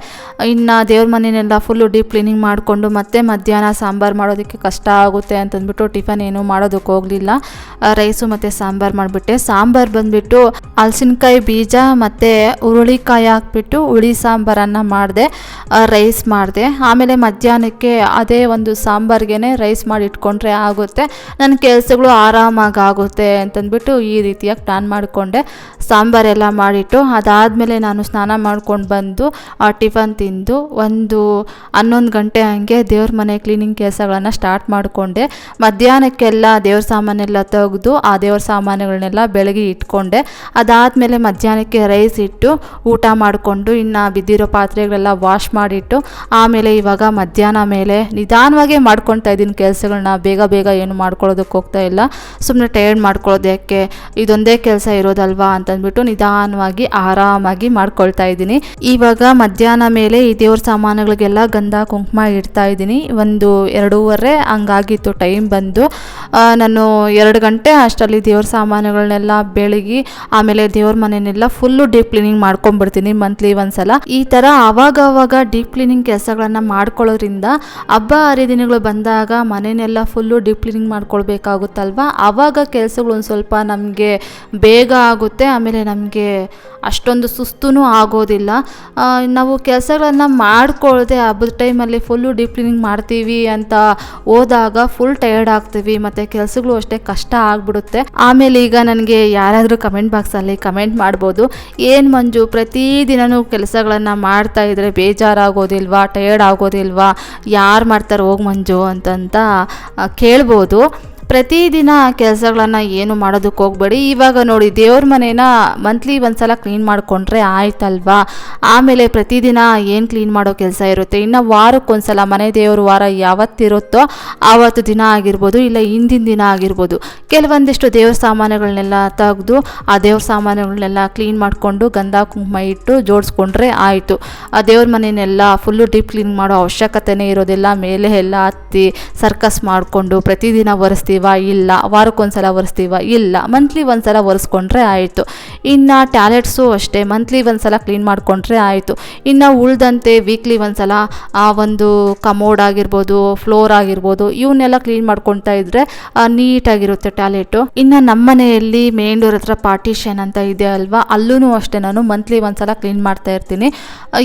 ಇನ್ನು ದೇವ್ರ ಮನೆಯೆಲ್ಲ ಫುಲ್ಲು ಡೀಪ್ ಕ್ಲೀನಿಂಗ್ ಮಾಡಿಕೊಂಡು ಮತ್ತೆ ಮಧ್ಯಾಹ್ನ ಸಾಂಬಾರು ಮಾಡೋದಕ್ಕೆ ಕಷ್ಟ ಆಗುತ್ತೆ ಅಂತಂದ್ಬಿಟ್ಟು ಟಿಫನ್ ಏನೂ ಮಾಡೋದಕ್ಕೆ ಹೋಗಲಿಲ್ಲ ರೈಸು ಮತ್ತು ಸಾಂಬಾರು ಮಾಡಿಬಿಟ್ಟೆ ಸಾಂಬಾರು ಬಂದ್ಬಿಟ್ಟು ಹಲಸಿನಕಾಯಿ ಬೀಜ ಮತ್ತು ಹುರುಳಿಕಾಯಿ ಹಾಕ್ಬಿಟ್ಟು ಹುಳಿ ಸಾಂಬಾರನ್ನು ಮಾಡಿದೆ ರೈಸ್ ಮಾಡಿದೆ ಆಮೇಲೆ ಮಧ್ಯಾಹ್ನಕ್ಕೆ ಅದೇ ಒಂದು ಸಾಂಬಾರ್ಗೆ ರೈಸ್ ಮಾಡಿಟ್ಕೊಂಡ್ರೆ ಆಗುತ್ತೆ ನನ್ನ ಕೆಲಸಗಳು ಆರಾಮಾಗಿ ಆಗುತ್ತೆ ಅಂತಂದ್ಬಿಟ್ಟು ಈ ರೀತಿಯಾಗಿ ಪ್ಲ್ಯಾನ್ ಮಾಡಿಕೊಂಡೆ ಸಾಂಬಾರೆಲ್ಲ ಮಾಡಿಟ್ಟು ಅದಾದಮೇಲೆ ನಾನು ಸ್ನಾನ ಮಾಡ್ಕೊಂಡು ಬಂದು ಆ ಟಿಫನ್ ತಿಂದು ಒಂದು ಹನ್ನೊಂದು ಗಂಟೆ ಹಾಗೆ ದೇವ್ರ ಮನೆ ಕ್ಲೀನಿಂಗ್ ಕೆಲಸಗಳನ್ನು ಸ್ಟಾರ್ಟ್ ಮಾಡಿಕೊಂಡೆ ಮಧ್ಯಾಹ್ನಕ್ಕೆಲ್ಲ ದೇವ್ರ ಸಾಮಾನೆಲ್ಲ ತೆಗೆದು ಆ ದೇವ್ರ ಸಾಮಾನುಗಳನ್ನೆಲ್ಲ ಬೆಳಗ್ಗೆ ಇಟ್ಕೊಂಡೆ ಅದಾದಮೇಲೆ ಮಧ್ಯಾಹ್ನಕ್ಕೆ ರೈಸ್ ಇಟ್ಟು ಊಟ ಮಾಡಿಕೊಂಡು ಇನ್ನು ಬಿದ್ದಿರೋ ಪಾತ್ರೆಗಳೆಲ್ಲ ವಾಶ್ ಮಾಡಿಟ್ಟು ಆಮೇಲೆ ಇವಾಗ ಮಧ್ಯಾಹ್ನ ಮೇಲೆ ನಿಧಾನವಾಗೇ ಮಾಡ್ಕೊತಾ ಇದ್ದೀನಿ ಕೆಲಸಗಳನ್ನ ಬೇಗ ಬೇಗ ಏನು ಮಾಡ್ಕೊಂಡು ಮಾಡ್ಕೊಳ್ಳೋದಕ್ಕೆ ಹೋಗ್ತಾ ಇಲ್ಲ ಸುಮ್ಮನೆ ಟೈರ್ಡ್ ಮಾಡ್ಕೊಳ್ಳೋದು ಯಾಕೆ ಇದೊಂದೇ ಕೆಲಸ ಇರೋದಲ್ವಾ ಅಂತಂದ್ಬಿಟ್ಟು ನಿಧಾನವಾಗಿ ಆರಾಮಾಗಿ ಮಾಡ್ಕೊಳ್ತಾ ಇದ್ದೀನಿ ಇವಾಗ ಮಧ್ಯಾಹ್ನ ಮೇಲೆ ಈ ದೇವ್ರ ಸಾಮಾನುಗಳಿಗೆಲ್ಲ ಗಂಧ ಕುಂಕುಮ ಇಡ್ತಾ ಇದ್ದೀನಿ ಒಂದು ಎರಡೂವರೆ ಹಂಗಾಗಿತ್ತು ಟೈಮ್ ಬಂದು ನಾನು ಎರಡು ಗಂಟೆ ಅಷ್ಟರಲ್ಲಿ ದೇವ್ರ ಸಾಮಾನುಗಳನ್ನೆಲ್ಲ ಬೆಳಗಿ ಆಮೇಲೆ ದೇವ್ರ ಮನೆಯನ್ನೆಲ್ಲ ಫುಲ್ಲು ಡೀಪ್ ಕ್ಲೀನಿಂಗ್ ಮಾಡ್ಕೊಂಡ್ಬಿಡ್ತೀನಿ ಮಂತ್ಲಿ ಒಂದ್ಸಲ ಈ ಥರ ಆವಾಗವಾಗ ಡೀಪ್ ಕ್ಲೀನಿಂಗ್ ಕೆಲಸಗಳನ್ನು ಮಾಡ್ಕೊಳ್ಳೋದ್ರಿಂದ ಹಬ್ಬ ಹರಿದಿನಗಳು ಬಂದಾಗ ಮನೆಯನ್ನೆಲ್ಲ ಫುಲ್ಲು ಡೀಪ್ ಕ್ಲೀನಿಂಗ್ ಮಾಡ್ಕೊಂಡು ಮಾಡ್ಕೊಳ್ಬೇಕಾಗುತ್ತಲ್ವ ಆವಾಗ ಕೆಲಸಗಳು ಒಂದು ಸ್ವಲ್ಪ ನಮಗೆ ಬೇಗ ಆಗುತ್ತೆ ಆಮೇಲೆ ನಮಗೆ ಅಷ್ಟೊಂದು ಸುಸ್ತೂ ಆಗೋದಿಲ್ಲ ನಾವು ಕೆಲಸಗಳನ್ನು ಮಾಡಿಕೊಳ್ಳದೆ ಹಬ್ಬದ ಟೈಮಲ್ಲಿ ಫುಲ್ಲು ಡೀಪ್ ಕ್ಲೀನಿಂಗ್ ಮಾಡ್ತೀವಿ ಅಂತ ಹೋದಾಗ ಫುಲ್ ಟಯರ್ಡ್ ಆಗ್ತೀವಿ ಮತ್ತು ಕೆಲಸಗಳು ಅಷ್ಟೇ ಕಷ್ಟ ಆಗಿಬಿಡುತ್ತೆ ಆಮೇಲೆ ಈಗ ನನಗೆ ಯಾರಾದರೂ ಕಮೆಂಟ್ ಬಾಕ್ಸಲ್ಲಿ ಕಮೆಂಟ್ ಮಾಡ್ಬೋದು ಏನು ಮಂಜು ಪ್ರತಿದಿನವೂ ಕೆಲಸಗಳನ್ನು ಮಾಡ್ತಾ ಇದ್ದರೆ ಬೇಜಾರಾಗೋದಿಲ್ವಾ ಟಯರ್ಡ್ ಆಗೋದಿಲ್ವಾ ಯಾರು ಮಾಡ್ತಾರೆ ಹೋಗಿ ಮಂಜು ಅಂತಂತ ಕೇಳ್ಬೋದು ಪ್ರತಿದಿನ ಕೆಲಸಗಳನ್ನು ಏನು ಮಾಡೋದಕ್ಕೆ ಹೋಗಬೇಡಿ ಇವಾಗ ನೋಡಿ ದೇವ್ರ ಮನೇನ ಮಂತ್ಲಿ ಒಂದ್ಸಲ ಕ್ಲೀನ್ ಮಾಡಿಕೊಂಡ್ರೆ ಆಯ್ತಲ್ವಾ ಆಮೇಲೆ ಪ್ರತಿದಿನ ಏನು ಕ್ಲೀನ್ ಮಾಡೋ ಕೆಲಸ ಇರುತ್ತೆ ಇನ್ನು ವಾರಕ್ಕೊಂದ್ಸಲ ಮನೆ ದೇವ್ರ ವಾರ ಯಾವತ್ತಿರುತ್ತೋ ಆವತ್ತು ದಿನ ಆಗಿರ್ಬೋದು ಇಲ್ಲ ಹಿಂದಿನ ದಿನ ಆಗಿರ್ಬೋದು ಕೆಲವೊಂದಿಷ್ಟು ದೇವ್ರ ಸಾಮಾನುಗಳನ್ನೆಲ್ಲ ತೆಗೆದು ಆ ದೇವ್ರ ಸಾಮಾನುಗಳನ್ನೆಲ್ಲ ಕ್ಲೀನ್ ಮಾಡಿಕೊಂಡು ಗಂಧ ಕುಂಕುಮ ಇಟ್ಟು ಜೋಡಿಸ್ಕೊಂಡ್ರೆ ಆಯಿತು ಆ ದೇವ್ರ ಮನೆಯನ್ನೆಲ್ಲ ಫುಲ್ಲು ಡೀಪ್ ಕ್ಲೀನ್ ಮಾಡೋ ಅವಶ್ಯಕತೆನೇ ಇರೋದಿಲ್ಲ ಮೇಲೆ ಎಲ್ಲ ಹತ್ತಿ ಸರ್ಕಸ್ ಮಾಡಿಕೊಂಡು ಪ್ರತಿದಿನ ಒರೆಸ್ತಿ ಇಲ್ಲ ವಾರಕ್ಕೊಂದ್ಸಲ ಒರೆಸ್ತೀವಾ ಇಲ್ಲ ಮಂತ್ಲಿ ಒಂದ್ಸಲ ಒರೆಸ್ಕೊಂಡ್ರೆ ಆಯಿತು ಇನ್ನು ಟ್ಯಾಲೆಟ್ಸು ಅಷ್ಟೇ ಮಂತ್ಲಿ ಒಂದ್ಸಲ ಕ್ಲೀನ್ ಮಾಡಿಕೊಂಡ್ರೆ ಆಯಿತು ಇನ್ನು ಉಳ್ದಂತೆ ವೀಕ್ಲಿ ಒಂದ್ಸಲ ಆ ಒಂದು ಕಮೋಡ್ ಆಗಿರ್ಬೋದು ಫ್ಲೋರ್ ಆಗಿರ್ಬೋದು ಇವನ್ನೆಲ್ಲ ಕ್ಲೀನ್ ಮಾಡ್ಕೊತಾ ಇದ್ರೆ ನೀಟಾಗಿರುತ್ತೆ ಟ್ಯಾಲೆಟು ಇನ್ನು ನಮ್ಮ ಮನೆಯಲ್ಲಿ ಮೇನ್ ಡೋರ್ ಹತ್ರ ಪಾರ್ಟಿಷನ್ ಅಂತ ಇದೆ ಅಲ್ವಾ ಅಲ್ಲೂ ಅಷ್ಟೇ ನಾನು ಮಂತ್ಲಿ ಒಂದ್ಸಲ ಕ್ಲೀನ್ ಮಾಡ್ತಾ ಇರ್ತೀನಿ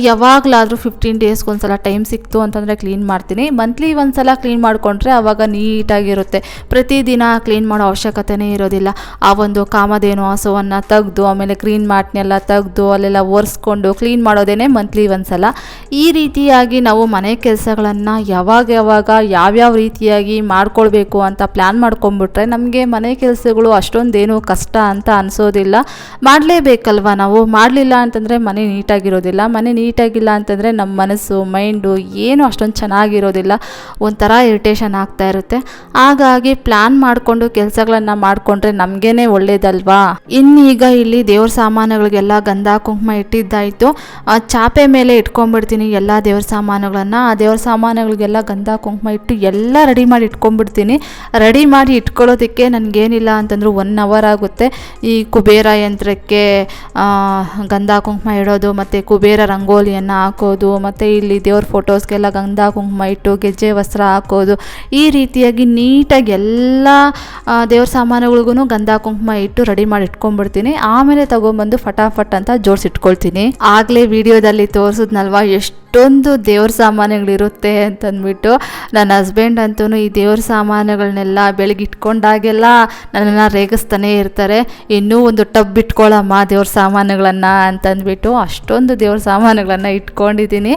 ಯಾವಾಗಲಾದರೂ ಫಿಫ್ಟೀನ್ ಡೇಸ್ಗೆ ಒಂದ್ಸಲ ಟೈಮ್ ಸಿಕ್ತು ಅಂತಂದರೆ ಕ್ಲೀನ್ ಮಾಡ್ತೀನಿ ಮಂತ್ಲಿ ಒಂದ್ಸಲ ಕ್ಲೀನ್ ಮಾಡಿಕೊಂಡ್ರೆ ಅವಾಗ ನೀಟಾಗಿರುತ್ತೆ ಪ್ರ ಪ್ರತಿದಿನ ಕ್ಲೀನ್ ಮಾಡೋ ಅವಶ್ಯಕತೆನೇ ಇರೋದಿಲ್ಲ ಆ ಒಂದು ಕಾಮಧೇನು ಹಸುವನ್ನು ತೆಗೆದು ಆಮೇಲೆ ಕ್ಲೀನ್ ಮಾಟ್ನೆಲ್ಲ ತೆಗೆದು ಅಲ್ಲೆಲ್ಲ ಒರೆಸ್ಕೊಂಡು ಕ್ಲೀನ್ ಮಾಡೋದೇ ಮಂತ್ಲಿ ಸಲ ಈ ರೀತಿಯಾಗಿ ನಾವು ಮನೆ ಕೆಲಸಗಳನ್ನು ಯಾವಾಗ ಯಾವಾಗ ಯಾವ್ಯಾವ ರೀತಿಯಾಗಿ ಮಾಡ್ಕೊಳ್ಬೇಕು ಅಂತ ಪ್ಲ್ಯಾನ್ ಮಾಡ್ಕೊಂಬಿಟ್ರೆ ನಮಗೆ ಮನೆ ಕೆಲಸಗಳು ಅಷ್ಟೊಂದೇನು ಕಷ್ಟ ಅಂತ ಅನಿಸೋದಿಲ್ಲ ಮಾಡಲೇಬೇಕಲ್ವ ನಾವು ಮಾಡಲಿಲ್ಲ ಅಂತಂದರೆ ಮನೆ ನೀಟಾಗಿರೋದಿಲ್ಲ ಮನೆ ನೀಟಾಗಿಲ್ಲ ಅಂತಂದರೆ ನಮ್ಮ ಮನಸ್ಸು ಮೈಂಡು ಏನು ಅಷ್ಟೊಂದು ಚೆನ್ನಾಗಿರೋದಿಲ್ಲ ಒಂಥರ ಇರಿಟೇಷನ್ ಆಗ್ತಾ ಇರುತ್ತೆ ಹಾಗಾಗಿ ಪ್ಲ್ಯಾನ್ ಪ್ಲಾನ್ ಮಾಡಿಕೊಂಡು ಕೆಲಸಗಳನ್ನ ಮಾಡಿಕೊಂಡ್ರೆ ನಮಗೇನೆ ಒಳ್ಳೇದಲ್ವಾ ಇನ್ನೀಗ ಇಲ್ಲಿ ದೇವ್ರ ಸಾಮಾನುಗಳಿಗೆಲ್ಲ ಗಂಧ ಕುಂಕುಮ ಇಟ್ಟಿದ್ದಾಯಿತು ಚಾಪೆ ಮೇಲೆ ಇಟ್ಕೊಂಡ್ಬಿಡ್ತೀನಿ ಎಲ್ಲ ದೇವ್ರ ಸಾಮಾನುಗಳನ್ನು ಆ ದೇವ್ರ ಸಾಮಾನುಗಳಿಗೆಲ್ಲ ಗಂಧ ಕುಂಕುಮ ಇಟ್ಟು ಎಲ್ಲ ರೆಡಿ ಮಾಡಿ ಇಟ್ಕೊಂಡ್ಬಿಡ್ತೀನಿ ರೆಡಿ ಮಾಡಿ ಇಟ್ಕೊಳ್ಳೋದಕ್ಕೆ ನನಗೇನಿಲ್ಲ ಅಂತಂದ್ರೆ ಒನ್ ಅವರ್ ಆಗುತ್ತೆ ಈ ಕುಬೇರ ಯಂತ್ರಕ್ಕೆ ಗಂಧ ಕುಂಕುಮ ಇಡೋದು ಮತ್ತು ಕುಬೇರ ರಂಗೋಲಿಯನ್ನು ಹಾಕೋದು ಮತ್ತು ಇಲ್ಲಿ ದೇವ್ರ ಫೋಟೋಸ್ಗೆಲ್ಲ ಗಂಧ ಕುಂಕುಮ ಇಟ್ಟು ಗೆಜ್ಜೆ ವಸ್ತ್ರ ಹಾಕೋದು ಈ ರೀತಿಯಾಗಿ ನೀಟಾಗಿ ಎಲ್ಲ ಎಲ್ಲ ದೇವ್ರ ಸಾಮಾನುಗಳಿಗೂ ಗಂಧ ಕುಂಕುಮ ಇಟ್ಟು ರೆಡಿ ಮಾಡಿ ಇಟ್ಕೊಂಡ್ಬಿಡ್ತೀನಿ ಆಮೇಲೆ ತಗೊಂಬಂದು ಫಟಾಫಟ್ ಅಂತ ಜೋಡಿಸಿಟ್ಕೊಳ್ತೀನಿ ಆಗಲೇ ವಿಡಿಯೋದಲ್ಲಿ ತೋರಿಸಿದ್ನಲ್ವ ಎಷ್ಟು ಇಷ್ಟೊಂದು ದೇವ್ರ ಸಾಮಾನುಗಳಿರುತ್ತೆ ಅಂತಂದ್ಬಿಟ್ಟು ನನ್ನ ಹಸ್ಬೆಂಡ್ ಅಂತೂ ಈ ದೇವ್ರ ಸಾಮಾನುಗಳನ್ನೆಲ್ಲ ಬೆಳಗ್ಗೆ ಇಟ್ಕೊಂಡಾಗೆಲ್ಲ ನನ್ನನ್ನು ರೇಗಿಸ್ತಾನೆ ಇರ್ತಾರೆ ಇನ್ನೂ ಒಂದು ಟಬ್ ಇಟ್ಕೊಳ್ಳಮ್ಮ ದೇವ್ರ ಸಾಮಾನುಗಳನ್ನು ಅಂತಂದ್ಬಿಟ್ಟು ಅಷ್ಟೊಂದು ದೇವ್ರ ಸಾಮಾನುಗಳನ್ನು ಇಟ್ಕೊಂಡಿದ್ದೀನಿ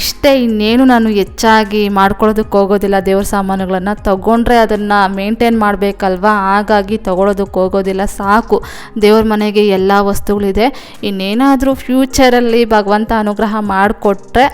ಇಷ್ಟೇ ಇನ್ನೇನು ನಾನು ಹೆಚ್ಚಾಗಿ ಮಾಡ್ಕೊಳ್ಳೋದಕ್ಕೆ ಹೋಗೋದಿಲ್ಲ ದೇವ್ರ ಸಾಮಾನುಗಳನ್ನು ತಗೊಂಡ್ರೆ ಅದನ್ನು ಮೇಂಟೈನ್ ಮಾಡಬೇಕಲ್ವಾ ಹಾಗಾಗಿ ತೊಗೊಳೋದಕ್ಕೆ ಹೋಗೋದಿಲ್ಲ ಸಾಕು ದೇವ್ರ ಮನೆಗೆ ಎಲ್ಲ ವಸ್ತುಗಳಿದೆ ಇನ್ನೇನಾದರೂ ಫ್ಯೂಚರಲ್ಲಿ ಭಗವಂತ ಅನುಗ್ರಹ ಮಾಡಿಕೊಟ್ರೆ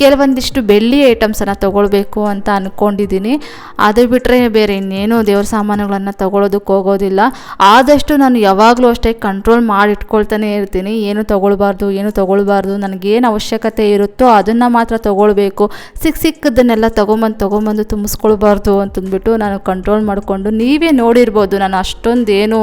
ಕೆಲವೊಂದಿಷ್ಟು ಬೆಳ್ಳಿ ಐಟಮ್ಸನ್ನು ತೊಗೊಳ್ಬೇಕು ಅಂತ ಅಂದ್ಕೊಂಡಿದ್ದೀನಿ ಅದು ಬಿಟ್ಟರೆ ಬೇರೆ ಇನ್ನೇನು ದೇವ್ರ ಸಾಮಾನುಗಳನ್ನು ತೊಗೊಳೋದಕ್ಕೆ ಹೋಗೋದಿಲ್ಲ ಆದಷ್ಟು ನಾನು ಯಾವಾಗಲೂ ಅಷ್ಟೇ ಕಂಟ್ರೋಲ್ ಮಾಡಿ ಇರ್ತೀನಿ ಏನು ತೊಗೊಳ್ಬಾರ್ದು ಏನು ತೊಗೊಳ್ಬಾರ್ದು ನನಗೇನು ಅವಶ್ಯಕತೆ ಇರುತ್ತೋ ಅದನ್ನು ಮಾತ್ರ ತೊಗೊಳ್ಬೇಕು ಸಿಕ್ಕ ಸಿಕ್ಕದನ್ನೆಲ್ಲ ತೊಗೊಂಬಂದು ತೊಗೊಂಬಂದು ತುಂಬಿಸ್ಕೊಳ್ಬಾರ್ದು ಅಂತಂದ್ಬಿಟ್ಟು ನಾನು ಕಂಟ್ರೋಲ್ ಮಾಡಿಕೊಂಡು ನೀವೇ ನೋಡಿರ್ಬೋದು ನಾನು ಅಷ್ಟೊಂದೇನು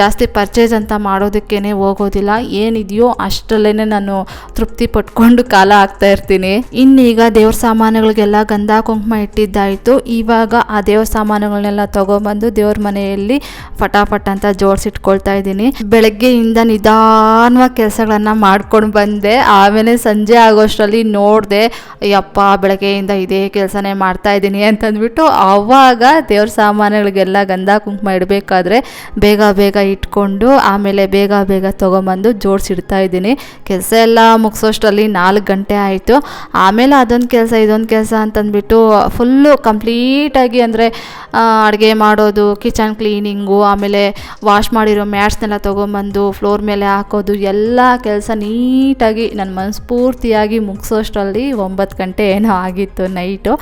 ಜಾಸ್ತಿ ಪರ್ಚೇಸ್ ಅಂತ ಮಾಡೋದಕ್ಕೇ ಹೋಗೋದಿಲ್ಲ ಏನಿದೆಯೋ ಅಷ್ಟರಲ್ಲೇ ನಾನು ತೃಪ್ತಿ ಪಟ್ಕೊಂಡು ಕಾಲ ಆಗ್ತಾ ಇರ್ತೀನಿ ಇನ್ನೀಗ ದೇವ್ರ ಸಾಮಾನುಗಳಿಗೆಲ್ಲ ಗಂಧ ಕುಂಕುಮ ಇಟ್ಟಿದ್ದಾಯಿತು ಇವಾಗ ಆ ದೇವ್ರ ಸಾಮಾನುಗಳನ್ನೆಲ್ಲ ತಗೊಂಬಂದು ದೇವ್ರ ಮನೆಯಲ್ಲಿ ಫಟಾಫಟ್ ಅಂತ ಜೋಡಿಸಿಟ್ಕೊಳ್ತಾ ಇದ್ದೀನಿ ಬೆಳಗ್ಗೆಯಿಂದ ನಿಧಾನವಾಗಿ ಕೆಲಸಗಳನ್ನ ಮಾಡ್ಕೊಂಡು ಬಂದೆ ಆಮೇಲೆ ಸಂಜೆ ಆಗೋಷ್ಟರಲ್ಲಿ ನೋಡಿದೆ ಅಯ್ಯಪ್ಪ ಬೆಳಗ್ಗೆಯಿಂದ ಇದೇ ಕೆಲಸನೇ ಮಾಡ್ತಾ ಇದ್ದೀನಿ ಅಂತಂದ್ಬಿಟ್ಟು ಆವಾಗ ದೇವ್ರ ಸಾಮಾನುಗಳಿಗೆಲ್ಲ ಗಂಧ ಕುಂಕುಮ ಇಡಬೇಕಾದ್ರೆ ಬೇಗ ಬೇಗ ಇಟ್ಕೊಂಡು ಆಮೇಲೆ ಬೇಗ ಬೇಗ ತೊಗೊಂಬಂದು ಜೋಡಿಸಿಡ್ತಾ ಇದ್ದೀನಿ ಕೆಲಸ ಎಲ್ಲ ಮುಗಿಸೋಷ್ಟರಲ್ಲಿ ನಾಲ್ಕು ಗಂಟೆ ಆಯಿತು ಆಮೇಲೆ ಅದೊಂದು ಕೆಲಸ ಇದೊಂದು ಕೆಲಸ ಅಂತಂದ್ಬಿಟ್ಟು ಫುಲ್ಲು ಕಂಪ್ಲೀಟಾಗಿ ಅಂದರೆ ಅಡುಗೆ ಮಾಡೋದು ಕಿಚನ್ ಕ್ಲೀನಿಂಗು ಆಮೇಲೆ ವಾಶ್ ಮಾಡಿರೋ ಮ್ಯಾಟ್ಸ್ನೆಲ್ಲ ತೊಗೊಂಬಂದು ಫ್ಲೋರ್ ಮೇಲೆ ಹಾಕೋದು ಎಲ್ಲ ಕೆಲಸ ನೀಟಾಗಿ ನನ್ನ ಮನಸ್ಫೂರ್ತಿಯಾಗಿ ಮುಗಿಸೋಷ್ಟರಲ್ಲಿ ಒಂಬತ್ತು ಗಂಟೆ ಏನೋ ಆಗಿತ್ತು ನೈಟು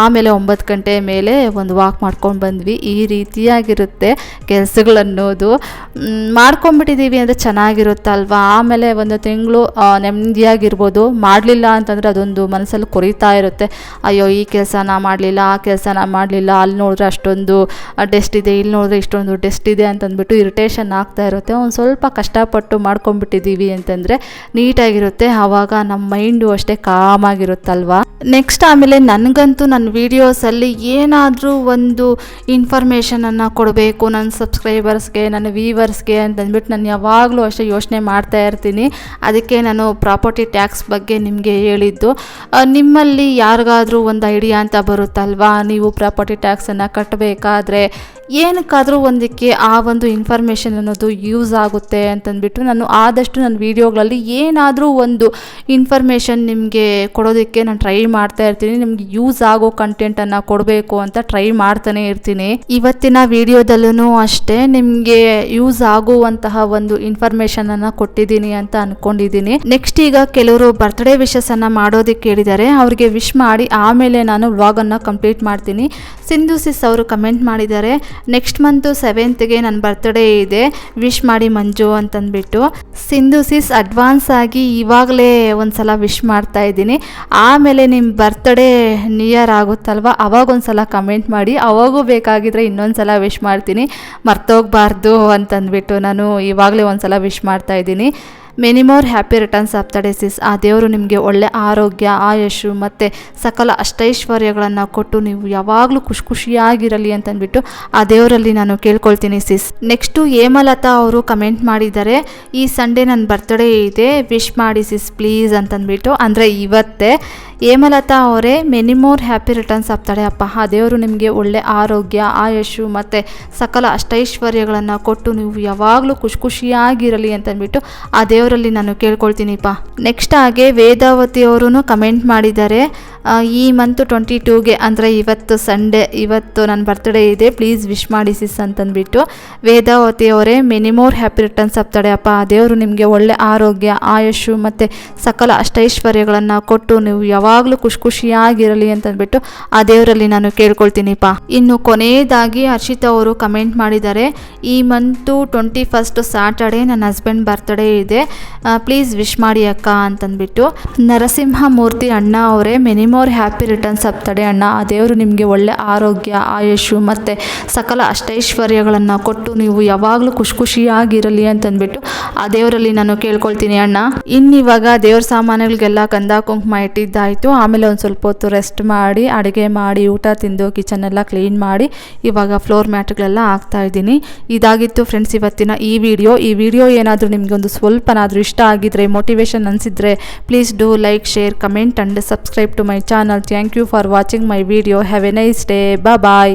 ಆಮೇಲೆ ಒಂಬತ್ತು ಗಂಟೆ ಮೇಲೆ ಒಂದು ವಾಕ್ ಮಾಡ್ಕೊಂಡು ಬಂದ್ವಿ ಈ ರೀತಿಯಾಗಿರುತ್ತೆ ಕೆಲಸಗಳನ್ನೋದು ಮಾಡ್ಕೊಂಬಿಟ್ಟಿದ್ದೀವಿ ಅಂದರೆ ಚೆನ್ನಾಗಿರುತ್ತಲ್ವ ಆಮೇಲೆ ಒಂದು ತಿಂಗಳು ನೆಮ್ಮದಿಯಾಗಿರ್ಬೋದು ಮಾಡಲಿಲ್ಲ ಅಂತಂದರೆ ಅದೊಂದು ಅದೊಂದು ಮನಸ್ಸಲ್ಲಿ ಕೊರಿತಾ ಇರುತ್ತೆ ಅಯ್ಯೋ ಈ ಕೆಲಸ ನಾ ಮಾಡಲಿಲ್ಲ ಆ ಕೆಲಸ ಕೆಲಸನ ಮಾಡಲಿಲ್ಲ ಅಲ್ಲಿ ನೋಡಿದ್ರೆ ಅಷ್ಟೊಂದು ಡೆಸ್ಟ್ ಇದೆ ಇಲ್ಲಿ ನೋಡಿದ್ರೆ ಇಷ್ಟೊಂದು ಡೆಸ್ಟ್ ಇದೆ ಅಂತಂದ್ಬಿಟ್ಟು ಇರಿಟೇಷನ್ ಆಗ್ತಾ ಇರುತ್ತೆ ಒಂದು ಸ್ವಲ್ಪ ಕಷ್ಟಪಟ್ಟು ಮಾಡ್ಕೊಂಡ್ಬಿಟ್ಟಿದ್ದೀವಿ ಅಂತಂದರೆ ನೀಟಾಗಿರುತ್ತೆ ಆವಾಗ ನಮ್ಮ ಮೈಂಡು ಅಷ್ಟೇ ಆಗಿರುತ್ತಲ್ವಾ ನೆಕ್ಸ್ಟ್ ಆಮೇಲೆ ನನಗಂತೂ ನನ್ನ ವೀಡಿಯೋಸಲ್ಲಿ ಏನಾದರೂ ಒಂದು ಇನ್ಫಾರ್ಮೇಷನನ್ನು ಕೊಡಬೇಕು ನನ್ನ ಸಬ್ಸ್ಕ್ರೈಬರ್ಸ್ಗೆ ನನ್ನ ವೀವರ್ಸ್ಗೆ ಅಂತಂದ್ಬಿಟ್ಟು ನಾನು ಯಾವಾಗಲೂ ಅಷ್ಟೇ ಯೋಚನೆ ಮಾಡ್ತಾ ಇರ್ತೀನಿ ಅದಕ್ಕೆ ನಾನು ಪ್ರಾಪರ್ಟಿ ಟ್ಯಾಕ್ಸ್ ಬಗ್ಗೆ ನಿಮಗೆ ಹೇಳಿದ್ದು ನಿಮ್ಮಲ್ಲಿ ಯಾರಿಗಾದರೂ ಒಂದು ಐಡಿಯಾ ಅಂತ ಬರುತ್ತಲ್ವಾ ನೀವು ಪ್ರಾಪರ್ಟಿ ಟ್ಯಾಕ್ಸನ್ನು ಕಟ್ಟಬೇಕಾದ್ರೆ ಏನಕ್ಕಾದರೂ ಒಂದಕ್ಕೆ ಆ ಒಂದು ಇನ್ಫಾರ್ಮೇಷನ್ ಅನ್ನೋದು ಯೂಸ್ ಆಗುತ್ತೆ ಅಂತಂದ್ಬಿಟ್ಟು ನಾನು ಆದಷ್ಟು ನನ್ನ ವೀಡಿಯೋಗಳಲ್ಲಿ ಏನಾದರೂ ಒಂದು ಇನ್ಫಾರ್ಮೇಷನ್ ನಿಮಗೆ ಕೊಡೋದಕ್ಕೆ ನಾನು ಟ್ರೈ ಮಾಡ್ತಾ ಇರ್ತೀನಿ ನಿಮಗೆ ಯೂಸ್ ಆಗೋ ಕಂಟೆಂಟನ್ನು ಕೊಡಬೇಕು ಅಂತ ಟ್ರೈ ಮಾಡ್ತಾನೆ ಇರ್ತೀನಿ ಇವತ್ತಿನ ವಿಡಿಯೋದಲ್ಲೂ ಅಷ್ಟೇ ನಿಮಗೆ ಯೂಸ್ ಆಗುವಂತಹ ಒಂದು ಇನ್ಫಾರ್ಮೇಷನನ್ನು ಕೊಟ್ಟಿದ್ದೀನಿ ಅಂತ ಅಂದ್ಕೊಂಡಿದ್ದೀನಿ ನೆಕ್ಸ್ಟ್ ಈಗ ಕೆಲವರು ಬರ್ತ್ಡೇ ವಿಶಸ್ಸನ್ನು ಮಾಡೋದಕ್ಕೆ ಹೇಳಿದ್ದಾರೆ ಅವ್ರಿಗೆ ವಿಶ್ ಮಾಡಿ ಆಮೇಲೆ ನಾನು ವ್ಲಾಗನ್ನು ಕಂಪ್ಲೀಟ್ ಮಾಡ್ತೀನಿ ಸಿಂಧು ಸಿಸ್ ಅವರು ಕಮೆಂಟ್ ಮಾಡಿದ್ದಾರೆ ನೆಕ್ಸ್ಟ್ ಮಂತು ಸೆವೆಂತ್ಗೆ ನನ್ನ ಬರ್ತ್ಡೇ ಇದೆ ವಿಶ್ ಮಾಡಿ ಮಂಜು ಅಂತಂದ್ಬಿಟ್ಟು ಸಿಂಧು ಸಿಸ್ ಅಡ್ವಾನ್ಸ್ ಆಗಿ ಇವಾಗಲೇ ಒಂದು ಸಲ ವಿಶ್ ಮಾಡ್ತಾ ಇದ್ದೀನಿ ಆಮೇಲೆ ನಿಮ್ಮ ಬರ್ತ್ಡೇ ನಿಯರ್ ಆಗುತ್ತಲ್ವ ಅವಾಗ ಸಲ ಕಮೆಂಟ್ ಮಾಡಿ ಅವಾಗೂ ಬೇಕಾಗಿದ್ದರೆ ಇನ್ನೊಂದು ಸಲ ವಿಶ್ ಮಾಡ್ತೀನಿ ಮರ್ತೋಗಬಾರ್ದು ಅಂತಂದ್ಬಿಟ್ಟು ನಾನು ಇವಾಗಲೇ ಒಂದು ಸಲ ವಿಶ್ ಮಾಡ್ತಾಯಿದ್ದೀನಿ many more happy returns of the ಆ ದೇವರು ನಿಮಗೆ ಒಳ್ಳೆ ಆರೋಗ್ಯ ಆಯಶು ಮತ್ತು ಸಕಲ ಅಷ್ಟೈಶ್ವರ್ಯಗಳನ್ನು ಕೊಟ್ಟು ನೀವು ಯಾವಾಗಲೂ ಖುಷಿ ಖುಷಿಯಾಗಿರಲಿ ಅಂತಂದ್ಬಿಟ್ಟು ಆ ದೇವರಲ್ಲಿ ನಾನು ಕೇಳ್ಕೊಳ್ತೀನಿ ಸಿಸ್ ನೆಕ್ಸ್ಟು ಹೇಮಲತಾ ಅವರು ಕಮೆಂಟ್ ಮಾಡಿದ್ದಾರೆ ಈ ಸಂಡೇ ನನ್ನ ಬರ್ತ್ಡೇ ಇದೆ ವಿಶ್ ಮಾಡಿ ಸಿಸ್ ಪ್ಲೀಸ್ ಅಂತಂದ್ಬಿಟ್ಟು ಅಂದರೆ ಇವತ್ತೇ ಹೇಮಲತಾ ಅವರೇ ಮೆನಿ ಮೋರ್ ಹ್ಯಾಪಿ ರಿಟರ್ನ್ಸ್ ಆಗ್ತಾಳೆ ಅಪ್ಪ ಆ ದೇವರು ನಿಮಗೆ ಒಳ್ಳೆ ಆರೋಗ್ಯ ಆಯಶು ಮತ್ತು ಸಕಲ ಅಷ್ಟೈಶ್ವರ್ಯಗಳನ್ನು ಕೊಟ್ಟು ನೀವು ಯಾವಾಗಲೂ ಖುಷಿ ಖುಷಿಯಾಗಿರಲಿ ಅಂತಂದ್ಬಿಟ್ಟು ಆ ದೇವರು ದೇವರಲ್ಲಿ ನಾನು ಕೇಳ್ಕೊಳ್ತೀನಿಪ್ಪ ನೆಕ್ಸ್ಟ್ ಹಾಗೆ ವೇದಾವತಿ ಅವರು ಕಮೆಂಟ್ ಮಾಡಿದ್ದಾರೆ ಈ ಮಂತು ಟ್ವೆಂಟಿ ಟೂಗೆ ಅಂದರೆ ಇವತ್ತು ಸಂಡೇ ಇವತ್ತು ನನ್ನ ಬರ್ತ್ಡೇ ಇದೆ ಪ್ಲೀಸ್ ವಿಶ್ ಮಾಡಿ ಸಿಸ್ ಅಂತಂದ್ಬಿಟ್ಟು ವೇದಾವತಿ ಅವರೇ ಮೆನಿಮೋರ್ ಹ್ಯಾಪಿ ರಿಟರ್ನ್ಸ್ ಆಗ್ತಾಳೆ ಅಪ್ಪ ದೇವರು ನಿಮಗೆ ಒಳ್ಳೆ ಆರೋಗ್ಯ ಆಯುಷು ಮತ್ತು ಸಕಲ ಅಷ್ಟೈಶ್ವರ್ಯಗಳನ್ನು ಕೊಟ್ಟು ನೀವು ಯಾವಾಗಲೂ ಖುಷಿ ಖುಷಿಯಾಗಿರಲಿ ಅಂತಂದ್ಬಿಟ್ಟು ಆ ದೇವರಲ್ಲಿ ನಾನು ಕೇಳ್ಕೊಳ್ತೀನಿಪ್ಪ ಇನ್ನು ಕೊನೆಯದಾಗಿ ಹರ್ಷಿತಾ ಅವರು ಕಮೆಂಟ್ ಮಾಡಿದ್ದಾರೆ ಈ ಮಂತು ಟ್ವೆಂಟಿ ಫಸ್ಟ್ ಸ್ಯಾಟರ್ಡೇ ನನ್ನ ಹಸ್ಬೆಂಡ್ ಬರ್ತ್ಡೇ ಇದೆ ಪ್ಲೀಸ್ ವಿಶ್ ಮಾಡಿ ಅಕ್ಕ ಅಂತಂದ್ಬಿಟ್ಟು ನರಸಿಂಹಮೂರ್ತಿ ಅಣ್ಣ ಅವರೇ ಮಿನಿಮಮ್ ಮೋರ್ ಹ್ಯಾಪಿ ರಿಟರ್ನ್ಸ್ ತಡೆ ಅಣ್ಣ ಆ ದೇವರು ನಿಮಗೆ ಒಳ್ಳೆ ಆರೋಗ್ಯ ಆಯುಷು ಮತ್ತು ಸಕಲ ಅಷ್ಟೈಶ್ವರ್ಯಗಳನ್ನು ಕೊಟ್ಟು ನೀವು ಯಾವಾಗಲೂ ಖುಷಿ ಖುಷಿಯಾಗಿರಲಿ ಅಂತಂದ್ಬಿಟ್ಟು ಆ ದೇವರಲ್ಲಿ ನಾನು ಕೇಳ್ಕೊಳ್ತೀನಿ ಅಣ್ಣ ಇನ್ನಿವಾಗ ದೇವ್ರ ಸಾಮಾನುಗಳಿಗೆಲ್ಲ ಕಂದ ಕುಂಕುಮ ಇಟ್ಟಿದ್ದಾಯಿತು ಆಮೇಲೆ ಒಂದು ಸ್ವಲ್ಪ ಹೊತ್ತು ರೆಸ್ಟ್ ಮಾಡಿ ಅಡುಗೆ ಮಾಡಿ ಊಟ ತಿಂದು ಕಿಚನ್ ಎಲ್ಲ ಕ್ಲೀನ್ ಮಾಡಿ ಇವಾಗ ಫ್ಲೋರ್ ಮ್ಯಾಟ್ಗಳೆಲ್ಲ ಹಾಕ್ತಾ ಇದ್ದೀನಿ ಇದಾಗಿತ್ತು ಫ್ರೆಂಡ್ಸ್ ಇವತ್ತಿನ ಈ ವಿಡಿಯೋ ಈ ವಿಡಿಯೋ ಏನಾದರೂ ಒಂದು ಸ್ವಲ್ಪನಾದರೂ ಇಷ್ಟ ಆಗಿದ್ರೆ ಮೋಟಿವೇಶನ್ ಅನಿಸಿದ್ರೆ please do like share comment and subscribe to my channel. Thank you for watching my video. Have a nice day. Bye bye.